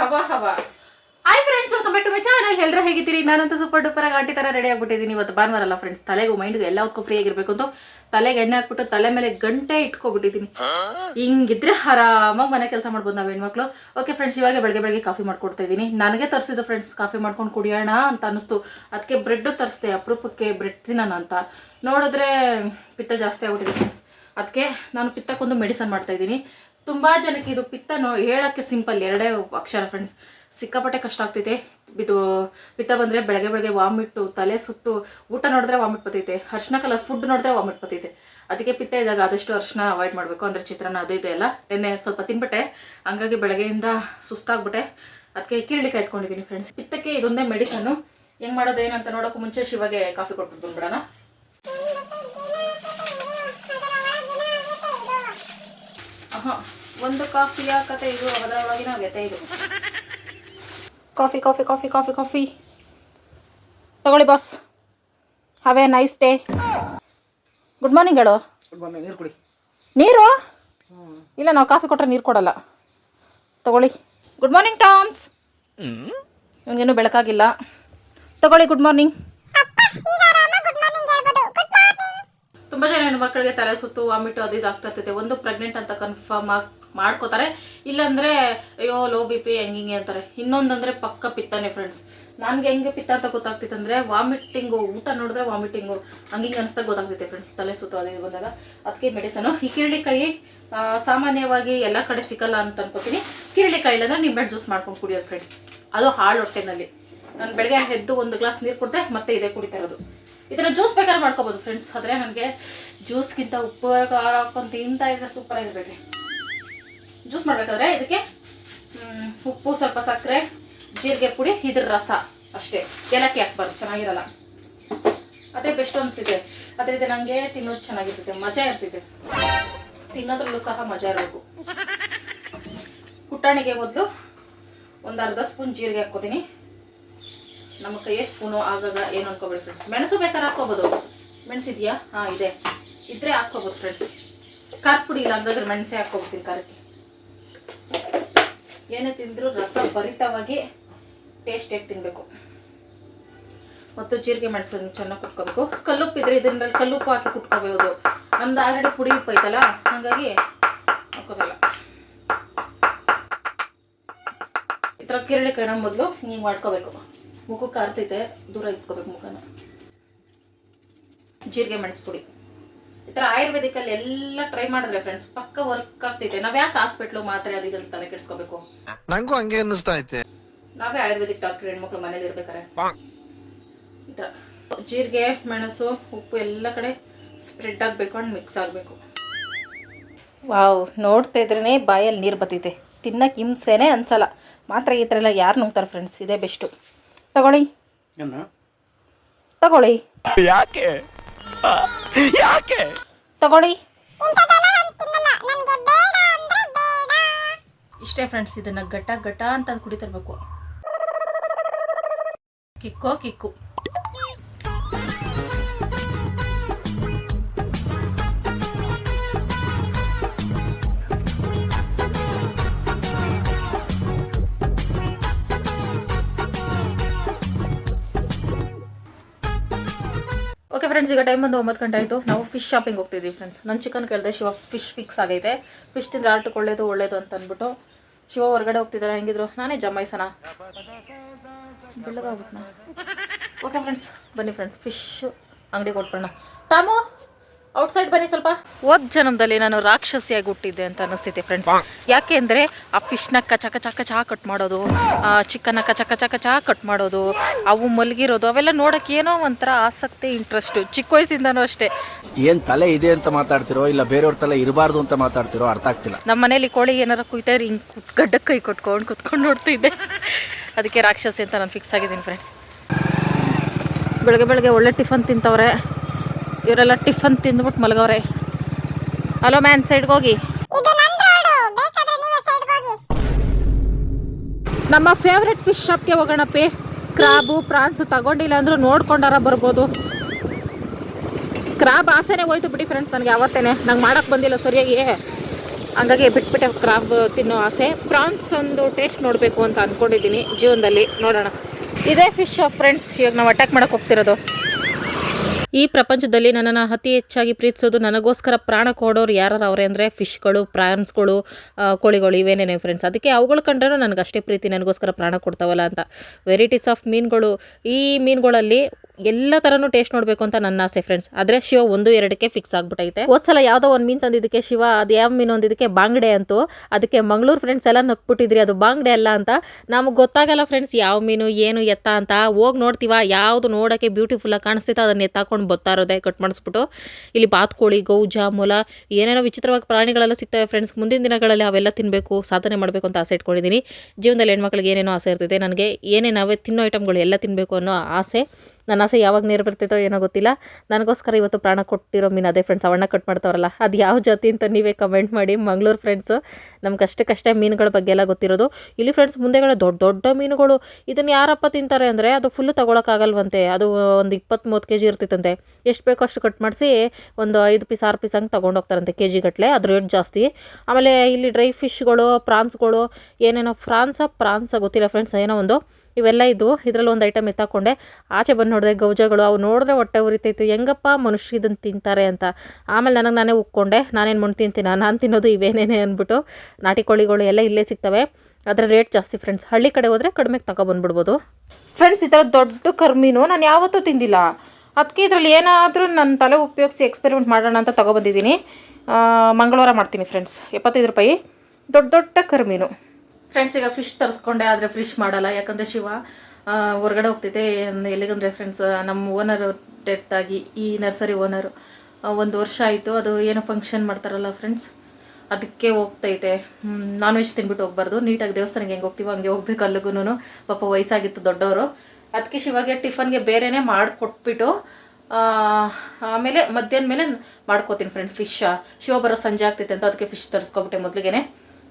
ಹವಾ ಹವಾ hi friends welcome back to my channel ಎಲ್ಲರೂ ಹೇಗಿದ್ದೀರಿ? ನಾನಂತೂ ಸೂಪರ್ ಡೂಪರ್ ಆಗಿ ಆಂಟಿ ಥರ ರೆಡಿ ಆಗ್ಬಿಟ್ಟಿದ್ದೀನಿ. ಇವತ್ತು ಭಾನುವಾರ ಅಲ್ಲ ಫ್ರೆಂಡ್ಸ್ ತಲೆಗೂ ಮೈಂಡ್ಗೂ ಎಲ್ಲದಕ್ಕೂ ಫ್ರೀ ಆಗಿರ್ಬೇಕು ಅಂತ ತಲೆಗೆ ಎಣ್ಣೆ ಹಾಕ್ಬಿಟ್ಟು ತಲೆ ಮೇಲೆ ಗಂಟೆ ಇಟ್ಕೊಬಿಟ್ಟಿದ್ದೀನಿ. ಹಿಂಗಿದ್ರೆ ಆರಾಮಾಗಿ ಮನೆ ಕೆಲಸ ಮಾಡ್ಬೋದು ನಾವು ಹೆಣ್ಮಕ್ಳು. ಓಕೆ ಫ್ರೆಂಡ್ಸ್ ಇವಾಗ ಬೆಳಗ್ಗೆ ಬೆಳಗ್ಗೆ ಕಾಫಿ ಮಾಡ್ಕೊಡ್ತಾ ಇದ್ದೀನಿ. ನನಗೆ ತರಿಸಿದ್ದು ಫ್ರೆಂಡ್ಸ್ ಕಾಫಿ ಮಾಡ್ಕೊಂಡು ಕುಡಿಯೋಣ ಅಂತ ಅನಿಸ್ತು ಅದಕ್ಕೆ ಬ್ರೆಡ್ ತರಿಸ್ದೆ, ಅಪರೂಪಕ್ಕೆ ಬ್ರೆಡ್ ತಿನ್ನೋಣ ಅಂತ. ನೋಡಿದ್ರೆ ಪಿತ್ತ ಜಾಸ್ತಿ ಆಗ್ಬಿಟ್ಟಿದೆ ಫ್ರೆಂಡ್ಸ್ ಅದಕ್ಕೆ ನಾನು ಪಿತ್ತಕ್ಕೊಂದು ಮೆಡಿಸನ್ ಮಾಡ್ತಾ ಇದ್ದೀನಿ. ತುಂಬ ಜನಕ್ಕೆ ಇದು ಪಿತ್ತ ಹೇಳಕ್ಕೆ ಸಿಂಪಲ್ ಎರಡೇ ಅಕ್ಷರ ಫ್ರೆಂಡ್ಸ್ ಸಿಕ್ಕಾಪಟ್ಟೆ ಕಷ್ಟ ಆಗ್ತೈತೆ. ಇದು ಪಿತ್ತ ಬಂದರೆ ಬೆಳಗ್ಗೆ ಬೆಳಗ್ಗೆ ವಾಮಿಟ್ಟು, ತಲೆ ಸುತ್ತು, ಊಟ ನೋಡಿದ್ರೆ ವಾಮಿಟ್ ಬರ್ತೈತೆ. ಅರ್ಶಿನ ಕಲರ್ ಫುಡ್ ನೋಡಿದ್ರೆ ವಾಮಿಟ್ ಬರ್ತೈತೆ. ಅದಕ್ಕೆ ಪಿತ್ತ ಇದ್ದಾಗ ಆದಷ್ಟು ಅರ್ಶಿನ ಅವಾಯ್ಡ್ ಮಾಡಬೇಕು. ಅಂದರೆ ಚಿತ್ರಾನ್ನ ಅದು ಇದೆ ಅಲ್ಲ ನೆನ್ನೆ ಸ್ವಲ್ಪ ತಿನ್ಬಿಟ್ಟೆ. ಹಂಗಾಗಿ ಬೆಳಗ್ಗೆಯಿಂದ ಸುಸ್ತಾಗ್ಬಿಟ್ಟೆ. ಅದಕ್ಕೆ ಕೀರಳಿಕಾಯಿ ಎತ್ಕೊಂಡಿದ್ದೀನಿ ಫ್ರೆಂಡ್ಸ್ ಪಿತ್ತಕ್ಕೆ ಇದೊಂದೇ ಮೆಡಿಸನ್ನು ಹೆಂಗೆ ಮಾಡೋದು, ಏನಂತ ನೋಡೋಕೆ ಮುಂಚೆ ಶಿವಾಗೆ ಕಾಫಿ ಕೊಟ್ಬಿಟ್ಟು ಬಂದ್ಬಿಡೋಣ. ಒಂದು ಕಾಫಿ ಕತೆ ಇದು ಅದರೊಳಗಿನ ವ್ಯತೆ ಇದು. Coffee coffee coffee coffee coffee. ತಗೊಳ್ಳಿ boss. Have a nice day good morning ಹೇಳು. ನೀರು ಕುಡಿ. ನೀರು? ಇಲ್ಲ ನಾವು ಕಾಫಿ ಕೊಟ್ಟರೆ ನೀರು ಕೊಡಲ್ಲ. ತಗೊಳ್ಳಿ. Good morning Toms. ಇವನಿಗೇನು ಬೆಳಕಾಗಿಲ್ಲ. ತಗೊಳ್ಳಿ ಗುಡ್ ಮಾರ್ನಿಂಗ್ ತುಂಬ ಜನ ಹೆಣ್ಮಕ್ಳಿಗೆ ತಲೆ ಸುತ್ತು ವಾಮಿಟು ಅದು ಇದು ಇರ್ತೈತೆ ಒಂದು ಪ್ರೆಗ್ನೆಂಟ್ ಅಂತ ಕನ್ಫರ್ಮ್ ಮಾಡ್ಕೋತಾರೆ. ಇಲ್ಲಾಂದ್ರೆ, ಅಯ್ಯೋ ಲೋ ಬಿ ಪಿ ಹೆಂಗಿಂಗೆ ಅಂತಾರೆ. ಇನ್ನೊಂದಂದ್ರೆ ಪಕ್ಕ ಪಿತ್ತಾನೆ ಫ್ರೆಂಡ್ಸ್ ನನಗೆ ಹೆಂಗೆ ಪಿತ್ತ ಅಂತ ಗೊತ್ತಾಗ್ತಿತ್ತು ಅಂದರೆ ವಾಮಿಟಿಂಗು ಊಟ ನೋಡಿದ್ರೆ ವಾಮಿಟಿಂಗು ಹಂಗಿಂಗೆ ಅನಿಸ್ದಾಗ ಗೊತ್ತಾಗ್ತೈತೆ ಫ್ರೆಂಡ್ಸ್ ತಲೆ ಸುತ್ತು ಅದು ಬಂದಾಗ. ಅದಕ್ಕೆ ಮೆಡಿಸನು ಈ ಕಿರಳಿಕಾಯಿ ಸಾಮಾನ್ಯವಾಗಿ ಎಲ್ಲ ಕಡೆ ಸಿಕ್ಕಲ್ಲ ಅಂತ ಅನ್ಕೋತೀನಿ. ಕಿರಳಿಕಾಯಿ ಇಲ್ಲಂದ್ರೆ ನಿಂಬೆಹಣ್ಣು ಜ್ಯೂಸ್ ಮಾಡ್ಕೊಂಡು ಕುಡಿಯೋದು ಫ್ರೆಂಡ್ಸ್ ಅದು ಹಾಳು ಹೊಟ್ಟೆನಲ್ಲಿ. ನಾನು ಬೆಳಗ್ಗೆ ಎದ್ದು ಒಂದು ಗ್ಲಾಸ್ ನೀರು ಕುಡಿದೆ ಮತ್ತೆ ಇದೇ ಕುಡಿತಾ ಇರೋದು. ಇದನ್ನ ಜ್ಯೂಸ್ ಬೇಕಾದ್ರೆ ಮಾಡ್ಕೋಬಹುದು ಫ್ರೆಂಡ್ಸ್ ಆದರೆ ನನಗೆ ಜ್ಯೂಸ್ಗಿಂತ ಉಪ್ಪು ಖಾರ ಹಾಕೊಂಡು ತಿಂತಾ ಇದ್ರೆ ಸೂಪರ್ ಆಗಿರ್ತೈತೆ. ಜ್ಯೂಸ್ ಮಾಡಬೇಕಾದ್ರೆ ಇದಕ್ಕೆ ಉಪ್ಪು ಸ್ವಲ್ಪ ಸಕ್ಕರೆ, ಜೀರಿಗೆ ಪುಡಿ, ಇದ್ರ ರಸ ಅಷ್ಟೇ. ಏಲಕ್ಕಿ ಹಾಕ್ಬಾರ್ದು, ಚೆನ್ನಾಗಿರಲ್ಲ. ಅದೇ ಬೆಸ್ಟ್ ಅನ್ಸಿದೆ ಅದ್ರಿಂದ ನನಗೆ ತಿನ್ನೋದು ಚೆನ್ನಾಗಿರ್ತೈತೆ, ಮಜಾ ಇರ್ತಿದೆ ತಿನ್ನೋದ್ರಲ್ಲೂ ಸಹ ಮಜಾ ಇರಬೇಕು. ಪುಟಾಣಿಗೆ ಮೊದಲು ಒಂದು ಅರ್ಧ ಸ್ಪೂನ್ ಜೀರಿಗೆ ಹಾಕ್ಕೋತೀನಿ. ನಮ್ಮ ಕೈಯೇ ಸ್ಪೂನು ಆಗಾಗ ಏನು ಅನ್ಕೋಬೇಡಿ ಫ್ರೆಂಡ್ಸ್ ಮೆಣಸು ಬೇಕಾದ್ರೆ ಹಾಕ್ಕೋಬೋದು. ಮೆಣಸಿದ್ಯಾ ಹಾಂ, ಇದೆ. ಇದ್ರೆ ಹಾಕ್ಕೋಬೋದು ಫ್ರೆಂಡ್ಸ್ ಖಾರ ಪುಡಿ ಇಲ್ಲ ಹಂಗಾದ್ರೆ ಮೆಣಸೆ ಹಾಕ್ಕೋಬಿಡ್ತೀನಿ ಖಾರಕ್ಕೆ. ಏನೇ ತಿಂದರೂ ರಸ ಭರಿತವಾಗಿ ಟೇಸ್ಟಿಯಾಗಿ ತಿನ್ನಬೇಕು ಮತ್ತು ಜೀರಿಗೆ ಮೆಣಸನ್ನು ಚೆನ್ನಾಗಿ ಕುಟ್ಕೋಬೇಕು. ಕಲ್ಲುಪ್ಪು ಇದ್ರೆ ಇದರಲ್ಲಿ ಕಲ್ಲುಪ್ಪು ಹಾಕಿ ಕುಟ್ಕೋಬಹುದು ನಮ್ದು ಆಲ್ರೆಡಿ ಪುಡಿ ಉಪ್ಪು ಐತಲ್ಲ, ಹಾಗಾಗಿ ಹಾಕೋದಲ್ಲ. ಈ ಥರ ಕಿರಳಿ ಕಣ ಮೊದಲು ನೀವು ಮಾಡ್ಕೋಬೇಕು. ಮುಖಕ್ಕೆ ಆರ್ತೈತೆ ದೂರ ಇಟ್ಕೋಬೇಕು ಮುಖನ. ಜೀರಿಗೆ ಮೆಣಸು ಪುಡಿ ಈ ಥರ ಆಯುರ್ವೇದಿಕಲ್ಲಿ ಎಲ್ಲ ಟ್ರೈ ಮಾಡಿದ್ರೆ ಫ್ರೆಂಡ್ಸ್ ಪಕ್ಕ ವರ್ಕ್ ಆಗ್ತೈತೆ. ನಾವು ಯಾಕೆ ಹಾಸ್ಪಿಟ್ಲು ಮಾತ್ರೆ ಅದು ಇದ್ರಲ್ಲಿ ತಲೆ ಕೆಡಿಸ್ಕೋಬೇಕು? ನಂಗೂ ಹಂಗೆ ಅನ್ನಿಸ್ತಾ ಐತೆ. ನಾವೇ ಆಯುರ್ವೇದಿಕ್ ಡಾಕ್ಟರ್ ಹೆಣ್ಮಕ್ಳು ಮನೇಲಿ ಇರ್ಬೇಕಾರೆ. ಈ ಥರ. ಜೀರಿಗೆ ಮೆಣಸು ಉಪ್ಪು ಎಲ್ಲ ಕಡೆ ಸ್ಪ್ರೆಡ್ ಆಗಬೇಕು ಅಂಡ್ ಮಿಕ್ಸ್ ಆಗಬೇಕು. ವಾವ್ ನೋಡ್ತಾ ಇದ್ರೇ ಬಾಯಲ್ಲಿ ನೀರು ಬತ್ತೈತೆ ತಿನ್ನಕ್ಕೆ ಹಿಂಸೆನೇ ಅನ್ಸಲ್ಲ. ಮಾತ್ರ ಈ ಥರ ಎಲ್ಲ ಯಾರು ನುಂಗ್ತಾರೆ ಫ್ರೆಂಡ್ಸ್ ಇದೇ ಬೆಸ್ಟು ತಗೊಳ್ಳಿ. ತಗೊಳ್ಳಿ. ಯಾಕೆ? ಯಾಕೆ? ತಗೊಳ್ಳಿ. ಇಷ್ಟೇ ಫ್ರೆಂಡ್ಸ್ ಇದನ್ನ ಗಟ್ಟ ಗಟ್ಟ ಅಂತ ಕುಡಿತಿರ್ಬೇಕು. ಕಿಕ್ಕೋ ಕಿಕ್ಕು. ಫ್ರೆಂಡ್ಸ್ ಈಗ ಟೈಮ್ ಒಂದು ಒಂಬತ್ತು ಗಂಟೆ ಆಯಿತು. ನಾವು ಫಿಶ್ ಶಾಪಿಂಗ್ ಹೋಗ್ತಿದ್ವಿ ಫ್ರೆಂಡ್ಸ್ ನನ್ನ ಚಿಕನ್ ಕೇಳಿದೆ, ಶಿವ ಫಿಶ್ ಫಿಕ್ಸ್ ಆಗೈತೆ. ಫಿಶ್ ತಿಂದ್ರೆ ಆರ್ಟಕ್ಕೆ ಒಳ್ಳೇದು ಒಳ್ಳೇದು ಅಂತ ಅಂದ್ಬಿಟ್ಟು ಶಿವ ಹೊರಗಡೆ ಹೋಗ್ತಿದ್ದಾರೆ ಹೆಂಗಿದ್ರು? ನಾನೇ ಜಮಾಯಿಸೋಣ ಓಕೆ ಫ್ರೆಂಡ್ಸ್ ಬನ್ನಿ ಫ್ರೆಂಡ್ಸ್ ಫಿಶ್ ಅಂಗಡಿ ಕೊಟ್ಬಿಡೋಣ ಟಾಮು! ಔಟ್ಸೈಡ್ ಬನ್ನಿ ಸ್ವಲ್ಪ. ಓದ್ ಜನ್ಮದಲ್ಲಿ ನಾನು ರಾಕ್ಷಸಿಯಾಗಿ ಹುಟ್ಟಿದ್ದೆ ಅಂತ ಅನಿಸ್ತಿದೆ ಫ್ರೆಂಡ್ಸ್ ಯಾಕೆ ಅಂದರೆ ಆ ಫಿಶ್ನ ಕಚಕ ಕಚ ಚಹಾ ಕಟ್ ಮಾಡೋದು ಆ ಚಿಕನ್ನ ಕಚ ಕಚ ಕಚ ಕಟ್ ಮಾಡೋದು ಅವು ಮಲಗಿರೋದು ಅವೆಲ್ಲ ನೋಡೋಕೆ ಏನೋ ಒಂಥರ ಆಸಕ್ತಿ ಇಂಟ್ರೆಸ್ಟು ಚಿಕ್ಕ ವಯಸ್ಸಿಂದನೂ ಅಷ್ಟೇ. ಏನ್ ತಲೆ ಇದೆ ಅಂತ ಮಾತಾಡ್ತಿರೋ ಇಲ್ಲ ಬೇರೆಯವ್ರ ತಲೆ ಇರಬಾರ್ದು ಅಂತ ಮಾತಾಡ್ತಿರೋ ಅರ್ಥ ಆಗ್ತಿಲ್ಲ. ನಮ್ಮ ಮನೇಲಿ ಕೋಳಿ ಏನಾರ ಕುಯ್ತಾ ಇದ್ರೆ ಗಡ್ಡ ಗಡ್ಡಕ್ಕೆ ಕೈ ಕೊಟ್ಕೊಂಡು ಕುತ್ಕೊಂಡು ನೋಡ್ತಿದ್ದೆ. ಅದಕ್ಕೆ ರಾಕ್ಷಸಿ ಅಂತ ನಾನು ಫಿಕ್ಸ್ ಆಗಿದ್ದೀನಿ ಫ್ರೆಂಡ್ಸ್ ಬೆಳಗ್ಗೆ ಬೆಳಗ್ಗೆ ಒಳ್ಳೆ ಟಿಫನ್ ತಿಂತವ್ರೆ. ಇವರೆಲ್ಲ ಟಿಫನ್ ತಿಂದ್ಬಿಟ್ಟು ಮಲಗವ್ರೆ ಹಲೋ ಮ್ಯಾನ್ ಸೈಡ್ಗೆ ಹೋಗಿ. ನಮ್ಮ ಫೇವ್ರೆಟ್ ಫಿಶ್ ಶಾಪ್ಗೆ ಹೋಗೋಣಪ್ಪಿ ಕ್ರಾಬು ಪ್ರಾನ್ಸು ತಗೊಂಡಿಲ್ಲ ಅಂದ್ರೂ ನೋಡ್ಕೊಂಡಾರ ಬರ್ಬೋದು. ಕ್ರಾಬ್ ಆಸೆನೇ ಹೋಯ್ತು ಬಿಡಿ ಫ್ರೆಂಡ್ಸ್ ನನಗೆ ಯಾವತ್ತೇನೆ. ನಂಗೆ ಮಾಡಕ್ಕೆ ಬಂದಿಲ್ಲ ಸರಿಯಾಗಿ. ಹಂಗಾಗಿ ಬಿಟ್ಬಿಟ್ಟೆ ಕ್ರಾಬ್ ತಿನ್ನೋ ಆಸೆ. ಪ್ರಾನ್ಸ್ ಒಂದು ಟೇಸ್ಟ್ ನೋಡಬೇಕು ಅಂತ ಅಂದ್ಕೊಂಡಿದ್ದೀನಿ ಜೀವನದಲ್ಲಿ. ನೋಡೋಣ. ಇದೇ ಫಿಶ್ ಫ್ರೆಂಡ್ಸ್ ಇವಾಗ ನಾವು ಅಟ್ಯಾಕ್ ಮಾಡೋಕೆ ಹೋಗ್ತಿರೋದು. ಈ ಪ್ರಪಂಚದಲ್ಲಿ ನನ್ನನ್ನು ಅತಿ ಹೆಚ್ಚಾಗಿ ಪ್ರೀತಿಸೋದು ನನಗೋಸ್ಕರ ಪ್ರಾಣ ಕೊಡೋರು ಯಾರು ಅವರೇ ಅಂದರೆ ಫಿಶ್ಗಳು, ಪ್ರಾನ್ಸ್ಗಳು ಕೋಳಿಗಳು ಇವೇನೇನೆ ಫ್ರೆಂಡ್ಸ್ ಅದಕ್ಕೆ ಅವುಗಳು ಕಂಡ್ರೂ ನನಗೆ ಅಷ್ಟೇ ಪ್ರೀತಿ, ನನಗೋಸ್ಕರ ಪ್ರಾಣ ಕೊಡ್ತಾವಲ್ಲ ಅಂತ. ವೆರೈಟೀಸ್ ಆಫ್ ಮೀನುಗಳು, ಈ ಮೀನುಗಳಲ್ಲಿ ಎಲ್ಲ ಥರನೂ ಟೇಸ್ಟ್ ನೋಡಬೇಕು ಅಂತ ನನ್ನ ಆಸೆ ಫ್ರೆಂಡ್ಸ್ ಆದರೆ ಶಿವ ಒಂದು ಎರಡಕ್ಕೆ ಫಿಕ್ಸ್ ಆಗ್ಬಿಟ್ಟೈತೆ ಹೋದ್ಸಲ ಯಾವುದೋ ಒಂದು ಮೀನು ತಂದಿದ್ದಕ್ಕೆ ಶಿವ, ಅದು ಯಾವ ಮೀನು ಅಂದಿದ್ದಕ್ಕೆ ಬಾಂಗ್ಡೆ ಅಂತೂ. ಅದಕ್ಕೆ ಮಂಗಳೂರು ಫ್ರೆಂಡ್ಸ್ ಎಲ್ಲ ನಕ್ಬಿಟ್ಟಿದ್ರಿ, ಅದು ಬಾಂಗ್ಡೆ ಅಲ್ಲ ಅಂತ. ನಮಗೆ ಗೊತ್ತಾಗಲ್ಲ ಫ್ರೆಂಡ್ಸ್ ಯಾವ ಮೀನು, ಏನು ಎತ್ತ ಅಂತ. ಹೋಗಿ ನೋಡ್ತೀವ, ಯಾವುದು ನೋಡೋಕ್ಕೆ ಬ್ಯೂಟಿಫುಲ್ಲಾಗಿ ಕಾಣಿಸ್ತೈತೆ ಅದನ್ನ ಎತ್ತಾಕೊಂಡು ಬರ್ತಾ ಇರೋದೇ ಕಟ್ ಮಾಡಿಸ್ಬಿಟ್ಟು. ಇಲ್ಲಿ ಬಾತ್ಕೋಳಿ, ಗೌಜ, ಮೊಲ, ಏನೇನೋ ವಿಚಿತ್ರವಾಗಿ ಪ್ರಾಣಿಗಳೆಲ್ಲ ಸಿಗ್ತವೆ ಫ್ರೆಂಡ್ಸ್ ಮುಂದಿನ ದಿನಗಳಲ್ಲಿ ಅವೆಲ್ಲ ತಿನ್ನಬೇಕು ಸಾಧನೆ ಮಾಡಬೇಕು ಅಂತ ಆಸೆ ಇಟ್ಕೊಂಡಿದ್ದೀನಿ ಜೀವನದಲ್ಲಿ ಹೆಣ್ಮಕ್ಳಿಗೆ ಏನೇನೋ ಆಸೆ ಇರ್ತೈತೆ. ನನಗೆ ಏನೇನು ನಾವೇ ತಿನ್ನೋ ಐಟಮ್ಗಳು ಎಲ್ಲ ತಿನ್ನಬೇಕು ಅನ್ನೋ ಆಸೆ ನನ್ನ ಆಸೆ ಯಾವಾಗ ನೆರವೇರ್ತೈತೋ ಏನೋ ಗೊತ್ತಿಲ್ಲ. ನನಗೋಸ್ಕರ ಇವತ್ತು ಪ್ರಾಣ ಕೊಟ್ಟಿರೋ ಮೀನು ಅದೇ ಫ್ರೆಂಡ್ಸ್ ಅವಣ್ಣ ಕಟ್ ಮಾಡ್ತಾವ್ರಲ್ಲ. ಅದು ಯಾವ ಜಾತಿ ಅಂತ ನೀವೇ ಕಮೆಂಟ್ ಮಾಡಿ. ಮಂಗಳೂರು ಫ್ರೆಂಡ್ಸು ನಮ್ಗೆ ಅಷ್ಟಕ್ಕಷ್ಟೇ ಮೀನುಗಳ ಬಗ್ಗೆ ಎಲ್ಲ ಗೊತ್ತಿರೋದು. ಇಲ್ಲಿ ಫ್ರೆಂಡ್ಸ್ ಮುಂದೆಗಡೆ ದೊಡ್ಡ ದೊಡ್ಡ ಮೀನುಗಳು. ಇದನ್ನು ಯಾರಪ್ಪ ತಿಂತಾರೆ ಅಂದರೆ ಅದು ಫುಲ್ಲು ತೊಗೊಳಕ್ಕಾಗಲ್ವಂತೆ. ಅದು ಒಂದು ಇಪ್ಪತ್ತು ಮೂವತ್ತು ಕೆ ಜಿ ಇರ್ತಿತ್ತಂತೆ. ಎಷ್ಟು ಬೇಕೋ ಅಷ್ಟು ಕಟ್ ಮಾಡಿಸಿ ಒಂದು ಐದು ಪೀಸ್ ಆರು ಪೀಸ್ ಹಂಗೆ ತೊಗೊಂಡೋಗ್ತಾರಂತೆ ಕೆ ಜಿ ಗಟ್ಟಲೆ ಅದ್ರ ರೇಟ್ ಜಾಸ್ತಿ. ಆಮೇಲೆ ಇಲ್ಲಿ ಡ್ರೈ ಫಿಶ್ಗಳು ಪ್ರಾನ್ಸ್ಗಳು ಏನೇನೋ ಫ್ರಾನ್ಸ ಪ್ರಾನ್ಸ ಗೊತ್ತಿಲ್ಲ ಫ್ರೆಂಡ್ಸ್ ಏನೋ ಒಂದು. ಇವೆಲ್ಲ ಇದು. ಇದರಲ್ಲಿ ಒಂದು ಐಟಮ್ ಎತ್ತಾಕೊಂಡೆ ಆಚೆ ಬಂದು ನೋಡಿದೆ ಗೌಜಗಳು, ಅವು ನೋಡಿದ್ರೆ ಹೊಟ್ಟೆ ಉರಿತೈತು. ಹೆಂಗಪ್ಪ ಮನುಷ್ಯ ಇದನ್ನು ತಿಂತಾರೆ ಅಂತ. ಆಮೇಲೆ ನನಗೆ ನಾನೇ ಉಕ್ಕೊಂಡೆ. ನಾನೇನು ಮಣ್ಣು ತಿಂತೀನ? ನಾನು ತಿನ್ನೋದು ಇವೇನೇನೆ ಅಂದ್ಬಿಟ್ಟು ನಾಟಿ ಕೋಳಿಗಳು ಎಲ್ಲ ಇಲ್ಲೇ ಸಿಗ್ತವೆ. ಅದರ ರೇಟ್ ಜಾಸ್ತಿ ಫ್ರೆಂಡ್ಸ್ ಹಳ್ಳಿ ಕಡೆ ಹೋದರೆ ಕಡಿಮೆಗೆ ತಗೊಬಂದ್ಬಿಡ್ಬೋದು ಫ್ರೆಂಡ್ಸ್ ಈ ಥರ ದೊಡ್ಡ ಕರ್ಮೀನು ನಾನು ಯಾವತ್ತೂ ತಿಂದಿಲ್ಲ. ಅದಕ್ಕೆ ಇದರಲ್ಲಿ ಏನಾದರೂ ನನ್ನ ತಲೆ ಉಪಯೋಗಿಸಿ ಎಕ್ಸ್ಪೆರಿಮೆಂಟ್ ಮಾಡೋಣ ಅಂತ ತಗೊಬಂದಿದ್ದೀನಿ. ಮಂಗಳವಾರ ಮಾಡ್ತೀನಿ ಫ್ರೆಂಡ್ಸ್ ಎಪ್ಪತ್ತೈದು ರೂಪಾಯಿ. ದೊಡ್ಡ ದೊಡ್ಡ ಕರ್ಮೀನು. ಫ್ರೆಂಡ್ಸ್ ಈಗ ಫಿಶ್ ತರಿಸ್ಕೊಂಡೆ, ಆದರೆ ಫಿಶ್ ಮಾಡಲ್ಲ. ಯಾಕಂದರೆ ಶಿವ ಹೊರಗಡೆ ಹೋಗ್ತೈತೆ ಎಲ್ಲಿಗಂದ್ರೆ ಫ್ರೆಂಡ್ಸ್ ನಮ್ಮ ಓನರ್ ಡೆತ್ ಆಗಿ, ಈ ನರ್ಸರಿ ಓನರು ಒಂದು ವರ್ಷ ಆಯಿತು. ಅದು ಏನೋ ಫಂಕ್ಷನ್ ಮಾಡ್ತಾರಲ್ಲ ಫ್ರೆಂಡ್ಸ್ ಅದಕ್ಕೆ ಹೋಗ್ತೈತೆ. ನಾನ್ ವೆಜ್ ತಿನ್ಬಿಟ್ಟು ಹೋಗ್ಬಾರ್ದು. ನೀಟಾಗಿ ದೇವಸ್ಥಾನಕ್ಕೆ ಹೆಂಗೆ ಹೋಗ್ತೀವೋ ಹಂಗೆ ಹೋಗ್ಬೇಕು ಅಲ್ಲಿಗೂ ಪಾಪ ವಯಸ್ಸಾಗಿತ್ತು ದೊಡ್ಡವರು. ಅದಕ್ಕೆ ಶಿವಾಗೆ ಟಿಫನ್ಗೆ ಬೇರೆನೇ ಮಾಡಿಕೊಟ್ಬಿಟ್ಟು ಆಮೇಲೆ ಮಧ್ಯಾಹ್ನ ಮೇಲೆ ಮಾಡ್ಕೋತೀನಿ ಫ್ರೆಂಡ್ಸ್ ಫಿಶ್ ಶಿವ ಬರೋ ಸಂಜೆ ಆಗ್ತೈತೆ ಅಂತ ಅದಕ್ಕೆ ಫಿಶ್ ತರಿಸ್ಕೊಬಿಟ್ಟೆ ಮೊದಲಿಗೆ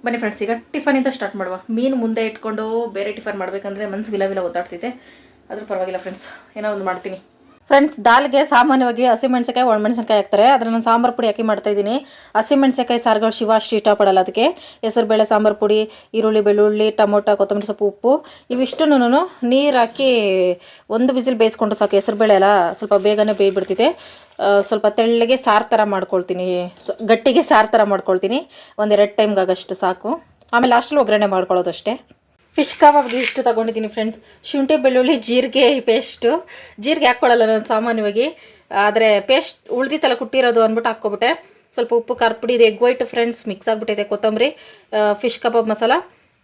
ಬನ್ನಿ ಫ್ರೆಂಡ್ಸ್ ಈಗ ಟಿಫನಿಂದ ಸ್ಟಾರ್ಟ್ ಮಾಡುವ. ಮೀನು ಮುಂದೆ ಇಟ್ಕೊಂಡು ಬೇರೆ ಟಿಫನ್ ಮಾಡಬೇಕಂದ್ರೆ ಮನ್ಸು ವಿಲ ವಿಲ ಒದ್ದಾಡ್ತಿದೆ. ಆದರೂ ಪರವಾಗಿಲ್ಲ ಫ್ರೆಂಡ್ಸ್ ಏನೋ ಒಂದು ಮಾಡ್ತೀನಿ. ಫ್ರೆಂಡ್ಸ್ ದಾಲ್ಗೆ ಸಾಮಾನ್ಯವಾಗಿ ಹಸಿಮೆಣ್ಸಿಕಾಯಿ ಒಣಮೆಣ್ಸಿನ್ಕಾಯಿ ಹಾಕ್ತಾರೆ. ಅದನ್ನ ನಾನು ಸಾಂಬಾರು ಪುಡಿ ಹಾಕಿ ಮಾಡ್ತಾ ಇದ್ದೀನಿ. ಹಸಿಮೆಣ್ಸಿಕಾಯಿ ಸಾರುಗಳು, ಶಿವ ಅಷ್ಟು ಇಷ್ಟಪಡಲ್ಲ ಅದಕ್ಕೆ. ಹೆಸರುಬೇಳೆ ಸಾಂಬಾರು ಪುಡಿ, ಈರುಳ್ಳಿ, ಬೆಳ್ಳುಳ್ಳಿ, ಟೊಮೊಟೊ, ಕೊತ್ತಂಬರಿ ಸೊಪ್ಪು, ಉಪ್ಪು. ಇವಿಷ್ಟು ನೀರು ಹಾಕಿ ಒಂದು ವಿಸಿಲ್ ಬೇಯಿಸ್ಕೊಂಡು ಸಾಕು. ಹೆಸರುಬೇಳೆ ಎಲ್ಲ ಸ್ವಲ್ಪ ಬೇಗನೆ ಬೇಯ್ಬಿಡ್ತಿದೆ. ಸ್ವಲ್ಪ ತೆಳ್ಳಗೆ ಸಾರು ಥರ ಮಾಡ್ಕೊಳ್ತೀನಿ. ಗಟ್ಟಿಗೆ ಸಾರು ಥರ ಮಾಡ್ಕೊಳ್ತೀನಿ. ಒಂದೆರಡು ಟೈಮ್ಗಾಗಷ್ಟು ಸಾಕು. ಆಮೇಲೆ ಲಾಸ್ಟಲ್ಲಿ ಒಗ್ಗರಣೆ ಮಾಡ್ಕೊಳ್ಳೋದು ಅಷ್ಟೇ. ಫಿಶ್ ಕಬಾಬ್ ಇಷ್ಟು ತಗೊಂಡಿದ್ದೀನಿ ಫ್ರೆಂಡ್ಸ್ ಶುಂಠಿ, ಬೆಳ್ಳುಳ್ಳಿ, ಜೀರಿಗೆ ಪೇಸ್ಟು ಜೀರಿಗೆ ಹಾಕ್ಕೊಳ್ಳಲ್ಲ ನಾನು ಸಾಮಾನ್ಯವಾಗಿ. ಆದರೆ ಪೇಸ್ಟ್ ಉಳ್ದಿತ್ತಲ್ಲ ಕುಟ್ಟಿರೋದು ಅಂದ್ಬಿಟ್ಟು ಹಾಕ್ಕೊಬಿಟ್ಟೆ. ಸ್ವಲ್ಪ ಉಪ್ಪು, ಖಾರದ ಪುಡಿ, ಇದು ಎಗ್ ವೈಟ್ ಫ್ರೆಂಡ್ಸ್ ಮಿಕ್ಸ್ ಆಗಿಬಿಟ್ಟಿದೆ ಕೊತ್ತಂಬರಿ ಫಿಶ್ ಕಬಾಬ್ ಮಸಾಲ.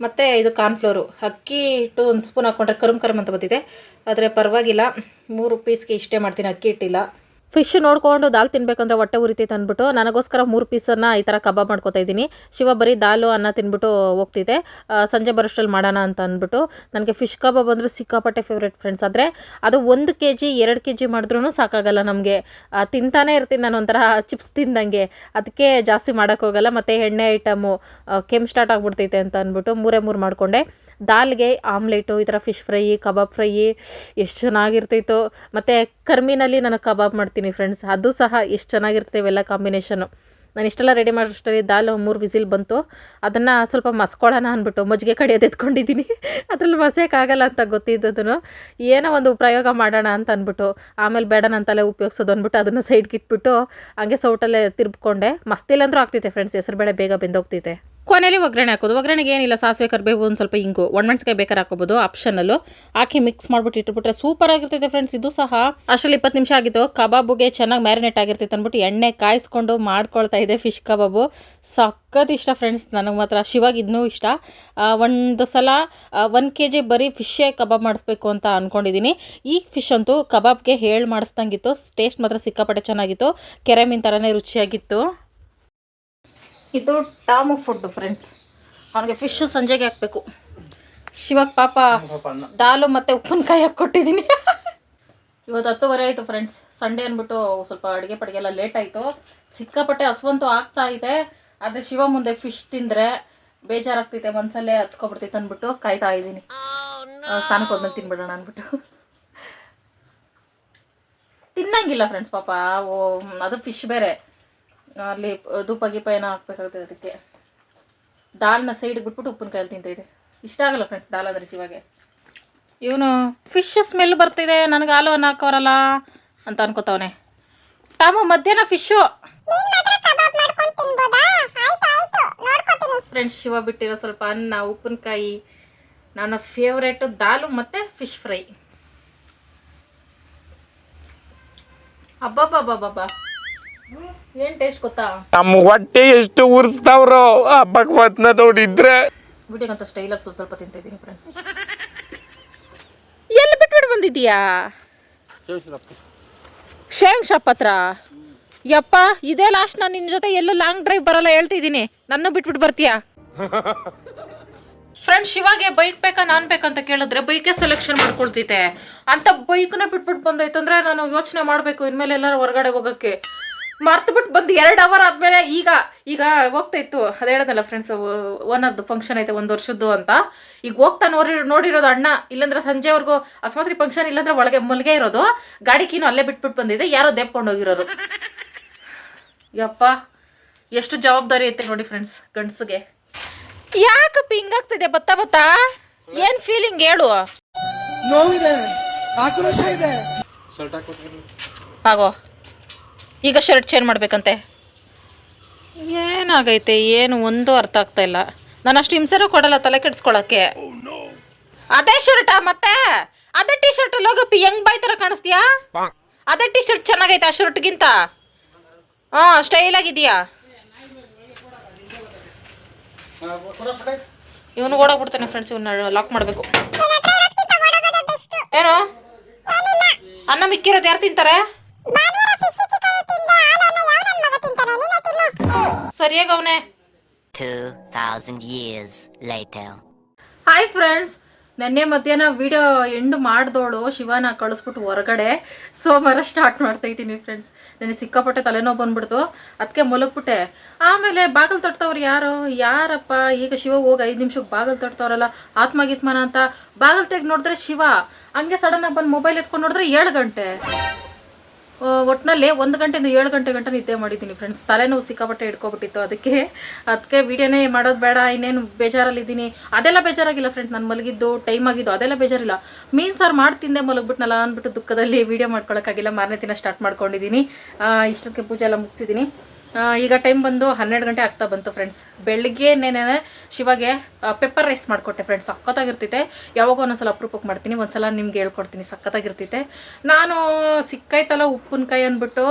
ಮತ್ತು ಇದು ಕಾರ್ನ್ಫ್ಲೋರು ಅಕ್ಕಿ ಇಟ್ಟು ಒಂದು ಸ್ಪೂನ್ ಹಾಕ್ಕೊಂಡ್ರೆ ಕರುಮ್ ಕರುಮ್ ಅಂತ ಬಂದಿದೆ. ಆದರೆ ಪರವಾಗಿಲ್ಲ. ಮೂರು ಪೀಸ್ಗೆ ಇಷ್ಟೇ ಮಾಡ್ತೀನಿ ಅಕ್ಕಿ ಹಿಟ್ಟಿಲ್ಲ. ಫಿಶ್ ನೋಡ್ಕೊಂಡು ದಾಲ್ ತಿನ್ಬೇಕಂದ್ರೆ ಹೊಟ್ಟೆ ಉರಿತೈತೆ ಅಂದ್ಬಿಟ್ಟು ನನಗೋಸ್ಕರ ಮೂರು ಪೀಸನ್ನು ಈ ಥರ ಕಬಾಬ್ ಮಾಡ್ಕೋತಾ ಇದ್ದೀನಿ. ಶಿವ ಬರೀ ದಾಲು, ಅನ್ನ ತಿನ್ಬಿಟ್ಟು ಹೋಗ್ತಿದ್ದೆ ಸಂಜೆ ಬರೋಷ್ಟ್ರಲ್ಲಿ ಮಾಡೋಣ ಅಂತ ಅಂದ್ಬಿಟ್ಟು ನನಗೆ ಫಿಶ್ ಕಬಾಬ್ ಅಂದರೆ ಸಿಕ್ಕಾಪಟ್ಟೆ ಫೇವ್ರೇಟ್ ಫ್ರೆಂಡ್ಸ್ ಆದರೆ ಅದು ಒಂದು ಕೆ ಜಿ ಎರಡು ಕೆ ಜಿ ಮಾಡಿದ್ರೂ ಸಾಕಾಗಲ್ಲ ನಮಗೆ. ತಿಂತಾನೇ ಇರ್ತೀನಿ ನಾನು ಒಂಥರ ಚಿಪ್ಸ್ ತಿಂದಂಗೆ. ಅದಕ್ಕೆ ಜಾಸ್ತಿ ಮಾಡೋಕ್ಕೋಗಲ್ಲ ಮತ್ತು ಎಣ್ಣೆ ಐಟಮು ಕೆಮ್ಮು ಸ್ಟಾರ್ಟ್ ಆಗಿಬಿಡ್ತೈತೆ ಅಂತ ಅಂದ್ಬಿಟ್ಟು ಮೂರೇ ಮೂರು ಮಾಡಿಕೊಂಡೆ. ದಾಲ್ಗೆ ಆಮ್ಲೆಟು, ಈ ಥರ ಫಿಶ್ ಫ್ರೈ ಕಬಾಬ್ ಫ್ರೈ ಎಷ್ಟು ಚೆನ್ನಾಗಿರ್ತಿತ್ತು ಮತ್ತು ಕರ್ಮಿನಲ್ಲಿ ನಾನು ಕಬಾಬ್ ಮಾಡ್ತೀನಿ. ಫ್ರೆಂಡ್ಸ್ ಅದು ಸಹ ಎಷ್ಟು ಚೆನ್ನಾಗಿರ್ತದೆ ಇವೆಲ್ಲ ಕಾಂಬಿನೇಷನು ನಾನು ಇಷ್ಟೆಲ್ಲ ರೆಡಿ ಮಾಡೋಷ್ಟರಲ್ಲಿ ದಾಲ್ ಮೂರು ವಿಸಿಲ್ ಬಂತು. ಅದನ್ನು ಸ್ವಲ್ಪ ಮಸ್ಕೊಳ್ಳೋಣ ಅಂದ್ಬಿಟ್ಟು ಮಜ್ಜಿಗೆ ಕಡಿಯೋದು ಎತ್ಕೊಂಡಿದ್ದೀನಿ ಅದ್ರಲ್ಲಿ ಮಸೆಯೋಕ್ಕಾಗಲ್ಲ ಅಂತ ಗೊತ್ತಿದ್ದದನ್ನು ಏನೋ ಒಂದು ಪ್ರಯೋಗ ಮಾಡೋಣ ಅಂತ ಅಂದ್ಬಿಟ್ಟು, ಆಮೇಲೆ ಬೇಡ ನನ್ನ ತಲೆ ಉಪಯೋಗಿಸೋದು ಅಂದ್ಬಿಟ್ಟು ಅದನ್ನು ಸೈಡ್ಗೆ ಇಟ್ಬಿಟ್ಟು, ಹಂಗೆ ಸೌಟಲ್ಲೇ ತಿರ್ಬ್ಕೊಂಡೆ ಮಸ್ತಿಲ್ಲ ಅಂದ್ರೂ ಆಗ್ತೈತೆ ಫ್ರೆಂಡ್ಸ್ ಹೆಸರುಬೇಳೆ ಬೇಗ ಬೆಂದೋಗ್ತೈತೆ ಕೊನೆಯಲ್ಲಿ ಒಗ್ಗರಣೆ ಹಾಕೋದು. ಒಗ್ಗರಣೆಗೆ ಏನಿಲ್ಲ, ಸಾಸಿವೆ, ಕರಿಬೇವು ಒಂದು ಸ್ವಲ್ಪ ಇಂಗು ಒಣಮೆಣ್ಸಿಕಾಯಿ ಬೇಕಾದ್ರೆ ಹಾಕೋಬೋದು ಆಪ್ಷನಲ್ಲು ಹಾಕಿ ಮಿಕ್ಸ್ ಮಾಡಿಬಿಟ್ಟು ಇಟ್ಬಿಟ್ರೆ ಸೂಪರ್ ಆಗಿರ್ತೈತೆ ಫ್ರೆಂಡ್ಸ್ ಇದು ಸಹ ಅಷ್ಟರಲ್ಲಿ ಇಪ್ಪತ್ತು ನಿಮಿಷ ಆಗಿತ್ತು. ಕಬಾಬುಗೆ ಚೆನ್ನಾಗಿ ಮ್ಯಾರಿನೇಟ್ ಆಗಿರ್ತೈತೆ ಅಂದ್ಬಿಟ್ಟು ಎಣ್ಣೆ ಕಾಯಿಸ್ಕೊಂಡು ಮಾಡ್ಕೊಳ್ತಾ ಇದೆ ಫಿಶ್ ಕಬಾಬು. ಸಖತ್ ಇಷ್ಟ ಫ್ರೆಂಡ್ಸ್ ನನಗೆ ಮಾತ್ರ. ಶಿವಾಗ ಇದನ್ನೂ ಇಷ್ಟ. ಒಂದು ಸಲ ಒನ್ ಕೆ ಜಿ ಬರೀ ಫಿಶ್ಶೇ ಕಬಾಬ್ ಮಾಡಿಸ್ಬೇಕು ಅಂತ ಅಂದ್ಕೊಂಡಿದ್ದೀನಿ ಈ ಫಿಶ್ ಅಂತೂ ಕಬಾಬ್ಗೆ ಹೇಳಿ ಮಾಡಿಸ್ದಂಗಿತ್ತು. ಟೇಸ್ಟ್ ಮಾತ್ರ ಸಿಕ್ಕಾಪಟ್ಟೆ ಚೆನ್ನಾಗಿತ್ತು. ಕೆರೆ ಮೀನು ಥರನೇ ರುಚಿಯಾಗಿತ್ತು. ಇದು ಟಾಮು ಫುಡ್ ಫ್ರೆಂಡ್ಸ್ ಅವನಿಗೆ ಫಿಶ್ ಸಂಜೆಗೆ ಹಾಕಬೇಕು. ಶಿವಕ್ಕೆ ಪಾಪ ದಾಲು ಮತ್ತು ಉಪ್ಪಿನಕಾಯಿ ಹಾಕ್ಕೊಟ್ಟಿದ್ದೀನಿ ಇವತ್ತು ಹತ್ತುವರೆ ಆಯಿತು ಫ್ರೆಂಡ್ಸ್ ಸಂಡೇ ಅಂದ್ಬಿಟ್ಟು ಸ್ವಲ್ಪ ಅಡುಗೆ ಪಡಿಗೆ ಎಲ್ಲ ಲೇಟ್ ಆಯಿತು. ಸಿಕ್ಕಾಪಟ್ಟೆ ಹಸುವಂತೂ ಆಗ್ತಾ ಇದೆ. ಆದರೆ ಶಿವ ಮುಂದೆ ಫಿಶ್ ತಿಂದರೆ ಬೇಜಾರಾಗ್ತೈತೆ ಮನಸ್ಸಲ್ಲೇ ಹತ್ಕೊಬಿಡ್ತೈತೆ ಅಂದ್ಬಿಟ್ಟು ಕಾಯ್ತಾ ಇದ್ದೀನಿ. ಸ್ನಾನಕ್ಕೆ ಹೋದ್ಮೇಲೆ ತಿನ್ಬಿಡೋಣ ಅಂದ್ಬಿಟ್ಟು. ತಿನ್ನಂಗಿಲ್ಲ ಫ್ರೆಂಡ್ಸ್ ಪಾಪ. ಓ, ಅದು ಫಿಶ್ ಬೇರೆ. ಅಲ್ಲಿ ಧೂಪ ಗೀಪ ಏನೋ ಹಾಕ್ಬೇಕಾಗ್ತದೆ ಅದಕ್ಕೆ. ದಾಲ್ನ ಸೈಡ್ಗೆ ಬಿಟ್ಬಿಟ್ಟು ಉಪ್ಪಿನಕಾಯಲ್ಲಿ ತಿಂತೈತೆ ಇಷ್ಟ ಆಗಲ್ಲ ಫ್ರೆಂಡ್ಸ್ ದಾಲ್ ಅಂದರೆ ಶಿವಾಗೆ. ಇವನು ಫಿಶ್ ಸ್ಮೆಲ್ ಬರ್ತಿದೆ, ನನಗೆ ಹಾಲು ಅನ್ನ ಹಾಕೋರಲ್ಲ ಅಂತ ಅನ್ಕೋತಾವನೆ. ತಾಮು ಮಧ್ಯಾಹ್ನ ಫಿಶ್ಶು ಫ್ರೆಂಡ್ಸ್ ಶಿವ ಬಿಟ್ಟಿರೋ ಸ್ವಲ್ಪ ಅನ್ನ ಉಪ್ಪಿನಕಾಯಿ ನನ್ನ ಫೇವ್ರೇಟು ದಾಲು ಮತ್ತು ಫಿಶ್ ಫ್ರೈ ಅಬ್ಬಬ್ಬಬ್ಬಬ್ಬ ಏನು ಟೇಸ್ಟ್ ಗೊತ್ತಾ? ನಮ್ಮ ಹೊಟ್ಟೆ ಎಷ್ಟು ಉರ್ಸ್ತಾವ್ರೋ ಆ ಭಗವತ್ನ ನೋಡಿದ್ರೆ. ವಿಡಿಯೋಗಂತ ಸ್ಟೈಲಾಗಿ ಸ್ವಲ್ಪ ಸ್ವಲ್ಪ ತಿಂತಿದ್ದೀನಿ ಫ್ರೆಂಡ್ಸ್ ಎಲ್ಲಿ ಬಿಟ್ಬಿಟ್ಟು ಬಂದಿದ್ದೀಯಾ? ಶೇಂಗ್ ಶಾಪ್ ಹತ್ರ? ಯಪ್ಪ ಇದೇ ಲಾಸ್ಟ್ ನಾನು ನಿನ್ನ ಜೊತೆ ಎಲ್ಲೂ ಲಾಂಗ್ ಡ್ರೈವ್ ಬರಲ್ಲ ಹೇಳ್ತಿದ್ದೀನಿ ನನ್ನ ಬಿಟ್ಬಿಟ್ಟು ಬರ್ತೀಯಾ? ಫ್ರೆಂಡ್ಸ್ ಶಿವಾಗೆ ಬೈಕ್ ಬೇಕಾ ನಾನು ಬೇಕಂತ ಕೇಳಿದ್ರೆ ಬೈಕೇ ಸೆಲೆಕ್ಷನ್ ಮಾಡ್ಕೊಳ್ತಿದ್ದೆ. ಅಂತ ಬೈಕ್ನ ಬಿಟ್ಬಿಟ್ಟು ಬಂದೈತಂದ್ರೆ ನಾನು ಯೋಚನೆ ಮಾಡಬೇಕು ಇನ್ಮೇಲೆ ಎಲ್ಲರೂ ಹೊರಗಡೆ ಹೋಗೋಕ್ಕೆ. ಮರ್ತು ಬಿಟ್ಟು ಬಂದು ಎರಡು ಅವರ್ ಆದಮೇಲೆ ಈಗ ಈಗ ಹೋಗ್ತಾ ಇತ್ತು. ಅದು ಹೇಳೋದಲ್ಲ ಫ್ರೆಂಡ್ಸ್ ಓನರ್ದು ಫಂಕ್ಷನ್ ಐತೆ ಒಂದು ವರ್ಷದ್ದು ಅಂತ. ಈಗ ಹೋಗ್ತಾ ನೋಡಿ ನೋಡಿರೋದು ಅಣ್ಣ ಇಲ್ಲಾಂದ್ರೆ ಸಂಜೆವರೆಗೂ ಅಕಸ್ಮಾತ್ ಫಂಕ್ಷನ್ ಇಲ್ಲಂದ್ರೆ ಒಳಗೆ ಮಲ್ಗೆ ಇರೋದು. ಗಾಡಿ ಕೀನು ಅಲ್ಲೇ ಬಿಟ್ಬಿಟ್ಟು ಬಂದಿದೆ ಯಾರೋ ದೇಪ್ಕೊಂಡು ಹೋಗಿರೋರು. ಯಪ್ಪ ಎಷ್ಟು ಜವಾಬ್ದಾರಿ ಐತೆ ನೋಡಿ ಫ್ರೆಂಡ್ಸ್ ಗಂಡಸಿಗೆ. ಯಾಕಪ್ಪ ಹಿಂಗಾಗ್ತಿದೆ ಬತ್ತಾ ಬತ್ತಾ? ಏನ್ ಫೀಲಿಂಗ್ ಹೇಳು. ಆಗೋ ಈಗ ಶರ್ಟ್ ಚೇಂಜ್ ಮಾಡಬೇಕಂತೆ? ಏನಾಗೈತೆ? ಏನು ಒಂದು ಅರ್ಥ ಆಗ್ತಾ ಇಲ್ಲ. ನಾನು ಅಷ್ಟು ಹಿಂಸೆನೂ ಕೊಡಲ್ಲ ತಲೆ ಕೆಡಿಸ್ಕೊಳಕ್ಕೆ. ಅದೇ ಶರ್ಟಾ ಮತ್ತೆ? ಅದೇ ಟಿ ಶರ್ಟ್ ಲೋಗಪ್ಪಿ ಹೆಂಗ್ ಬಾಯ್ ತರ ಕಾಣಿಸ್ತೀಯಾ? ಅದೇ ಟಿ ಶರ್ಟ್ ಚೆನ್ನಾಗೈತೆ ಆ ಶರ್ಟ್ಗಿಂತ ಹಾ ಸ್ಟೈಲ್ ಆಗಿದೆಯಾ? ಇವನು ಓಡಾಗ್ಬಿಡ್ತಾನೆ ಫ್ರೆಂಡ್ಸ್ ಇವನ್ನ ಲಾಕ್ ಮಾಡಬೇಕು. ಏನು? ಅನ್ನ ಮಿಕ್ಕಿರೋದು ಯಾರು ತಿಂತಾರೆ? ಸರಿಯಾಗಿ ಅವನೇ. 2,000 years later. ಹಾಯ್ ಫ್ರೆಂಡ್ಸ್ ನೆನ್ನೆ ಮಧ್ಯಾಹ್ನ ವಿಡಿಯೋ ಎಂಡ್ ಮಾಡಿದೋಳು. ಶಿವನ ಕಳಿಸ್ಬಿಟ್ಟು ಹೊರಗಡೆ. ಸೋಮವಾರ ಸ್ಟಾರ್ಟ್ ಮಾಡ್ತಾ ಇದ್ದೀನಿ ಫ್ರೆಂಡ್ಸ್ ನನಗೆ ಸಿಕ್ಕಾಪಟ್ಟೆ ತಲೆನೋವು ಬಂದ್ಬಿಡ್ತು. ಅದಕ್ಕೆ ಮಲಗ್ಬಿಟ್ಟೆ. ಆಮೇಲೆ ಬಾಗಿಲು ತಟ್ತವ್ರು ಯಾರು? ಯಾರಪ್ಪ? ಈಗ ಶಿವ ಹೋಗಿ ಐದು ನಿಮಿಷಕ್ಕೆ ಬಾಗಿಲು ತಟ್ತವ್ರಲ್ಲ ಆತ್ಮಗೀತ್ಮನ ಅಂತ. ಬಾಗಿಲು ತೆಗೆದು ನೋಡಿದ್ರೆ ಶಿವ. ಹಂಗೆ ಸಡನ್ನಾಗಿ ಬಂದು ಮೊಬೈಲ್ ಎತ್ಕೊಂಡು ನೋಡಿದ್ರೆ ಏಳು ಗಂಟೆ. ಆ, ಒಟ್ನಲ್ಲಿ ಒಂದು ಗಂಟೆಯಿಂದ ಏಳು ಗಂಟೆ ಗಂಟೆ ನಿದ್ದೆ ಮಾಡಿದ್ದೀನಿ ಫ್ರೆಂಡ್ಸ್ ತಲೆನೋವು ಸಿಕ್ಕಾಪಟ್ಟೆ ಇಟ್ಕೊಬಿಟ್ಟಿತ್ತು ಅದಕ್ಕೆ. ಅದಕ್ಕೆ ವಿಡಿಯೋನೇ ಮಾಡೋದು ಬೇಡ ಇನ್ನೇನು ಬೇಜಾರಲ್ಲಿದ್ದೀನಿ. ಅದೆಲ್ಲ ಬೇಜಾರಾಗಿಲ್ಲ ಫ್ರೆಂಡ್ಸ್ ನಾನು ಮಲಗಿದ್ದು ಟೈಮ್ ಆಗಿದ್ದು ಅದೆಲ್ಲ ಬೇಜಾರಿಲ್ಲ. ಮೀನು ಸಾರು ಮಾಡಿ ತಿಂದೆ ಮಲಗ್ಬಿಟ್ನಲ್ಲ ಅಂದ್ಬಿಟ್ಟು ದುಃಖದಲ್ಲಿ ವಿಡಿಯೋ ಮಾಡ್ಕೊಳಕ್ಕಾಗಿಲ್ಲ. ಮಾರನೇ ದಿನ ಸ್ಟಾರ್ಟ್ ಮಾಡ್ಕೊಂಡಿದ್ದೀನಿ. ಇಷ್ಟಕ್ಕೆ ಪೂಜೆ ಎಲ್ಲ ಮುಗಿಸಿದ್ದೀನಿ. ಈಗ ಟೈಮ್ ಬಂದು ಹನ್ನೆರಡು ಗಂಟೆ ಆಗ್ತಾ ಬಂತು ಫ್ರೆಂಡ್ಸ್ ಬೆಳಗ್ಗೆನೇ ಶಿವಾಗೆ ಪೆಪ್ಪರ್ ರೈಸ್ ಮಾಡಿಕೊಟ್ಟೆ ಫ್ರೆಂಡ್ಸ್ ಸಖತ್ತಾಗಿರ್ತೈತೆ. ಯಾವಾಗ ಒಂದೊಂದ್ಸಲ ಅಪ್ರೂಪಕ್ಕೆ ಮಾಡ್ತೀನಿ. ಒಂದ್ಸಲ ನಿಮ್ಗೆ ಹೇಳ್ಕೊಡ್ತೀನಿ. ಸಖತ್ತಾಗಿರ್ತೈತೆ. ನಾನು ಸಿಕ್ಕಾಯ್ತಲ್ಲ ಉಪ್ಪಿನಕಾಯಿ ಅಂದ್ಬಿಟ್ಟು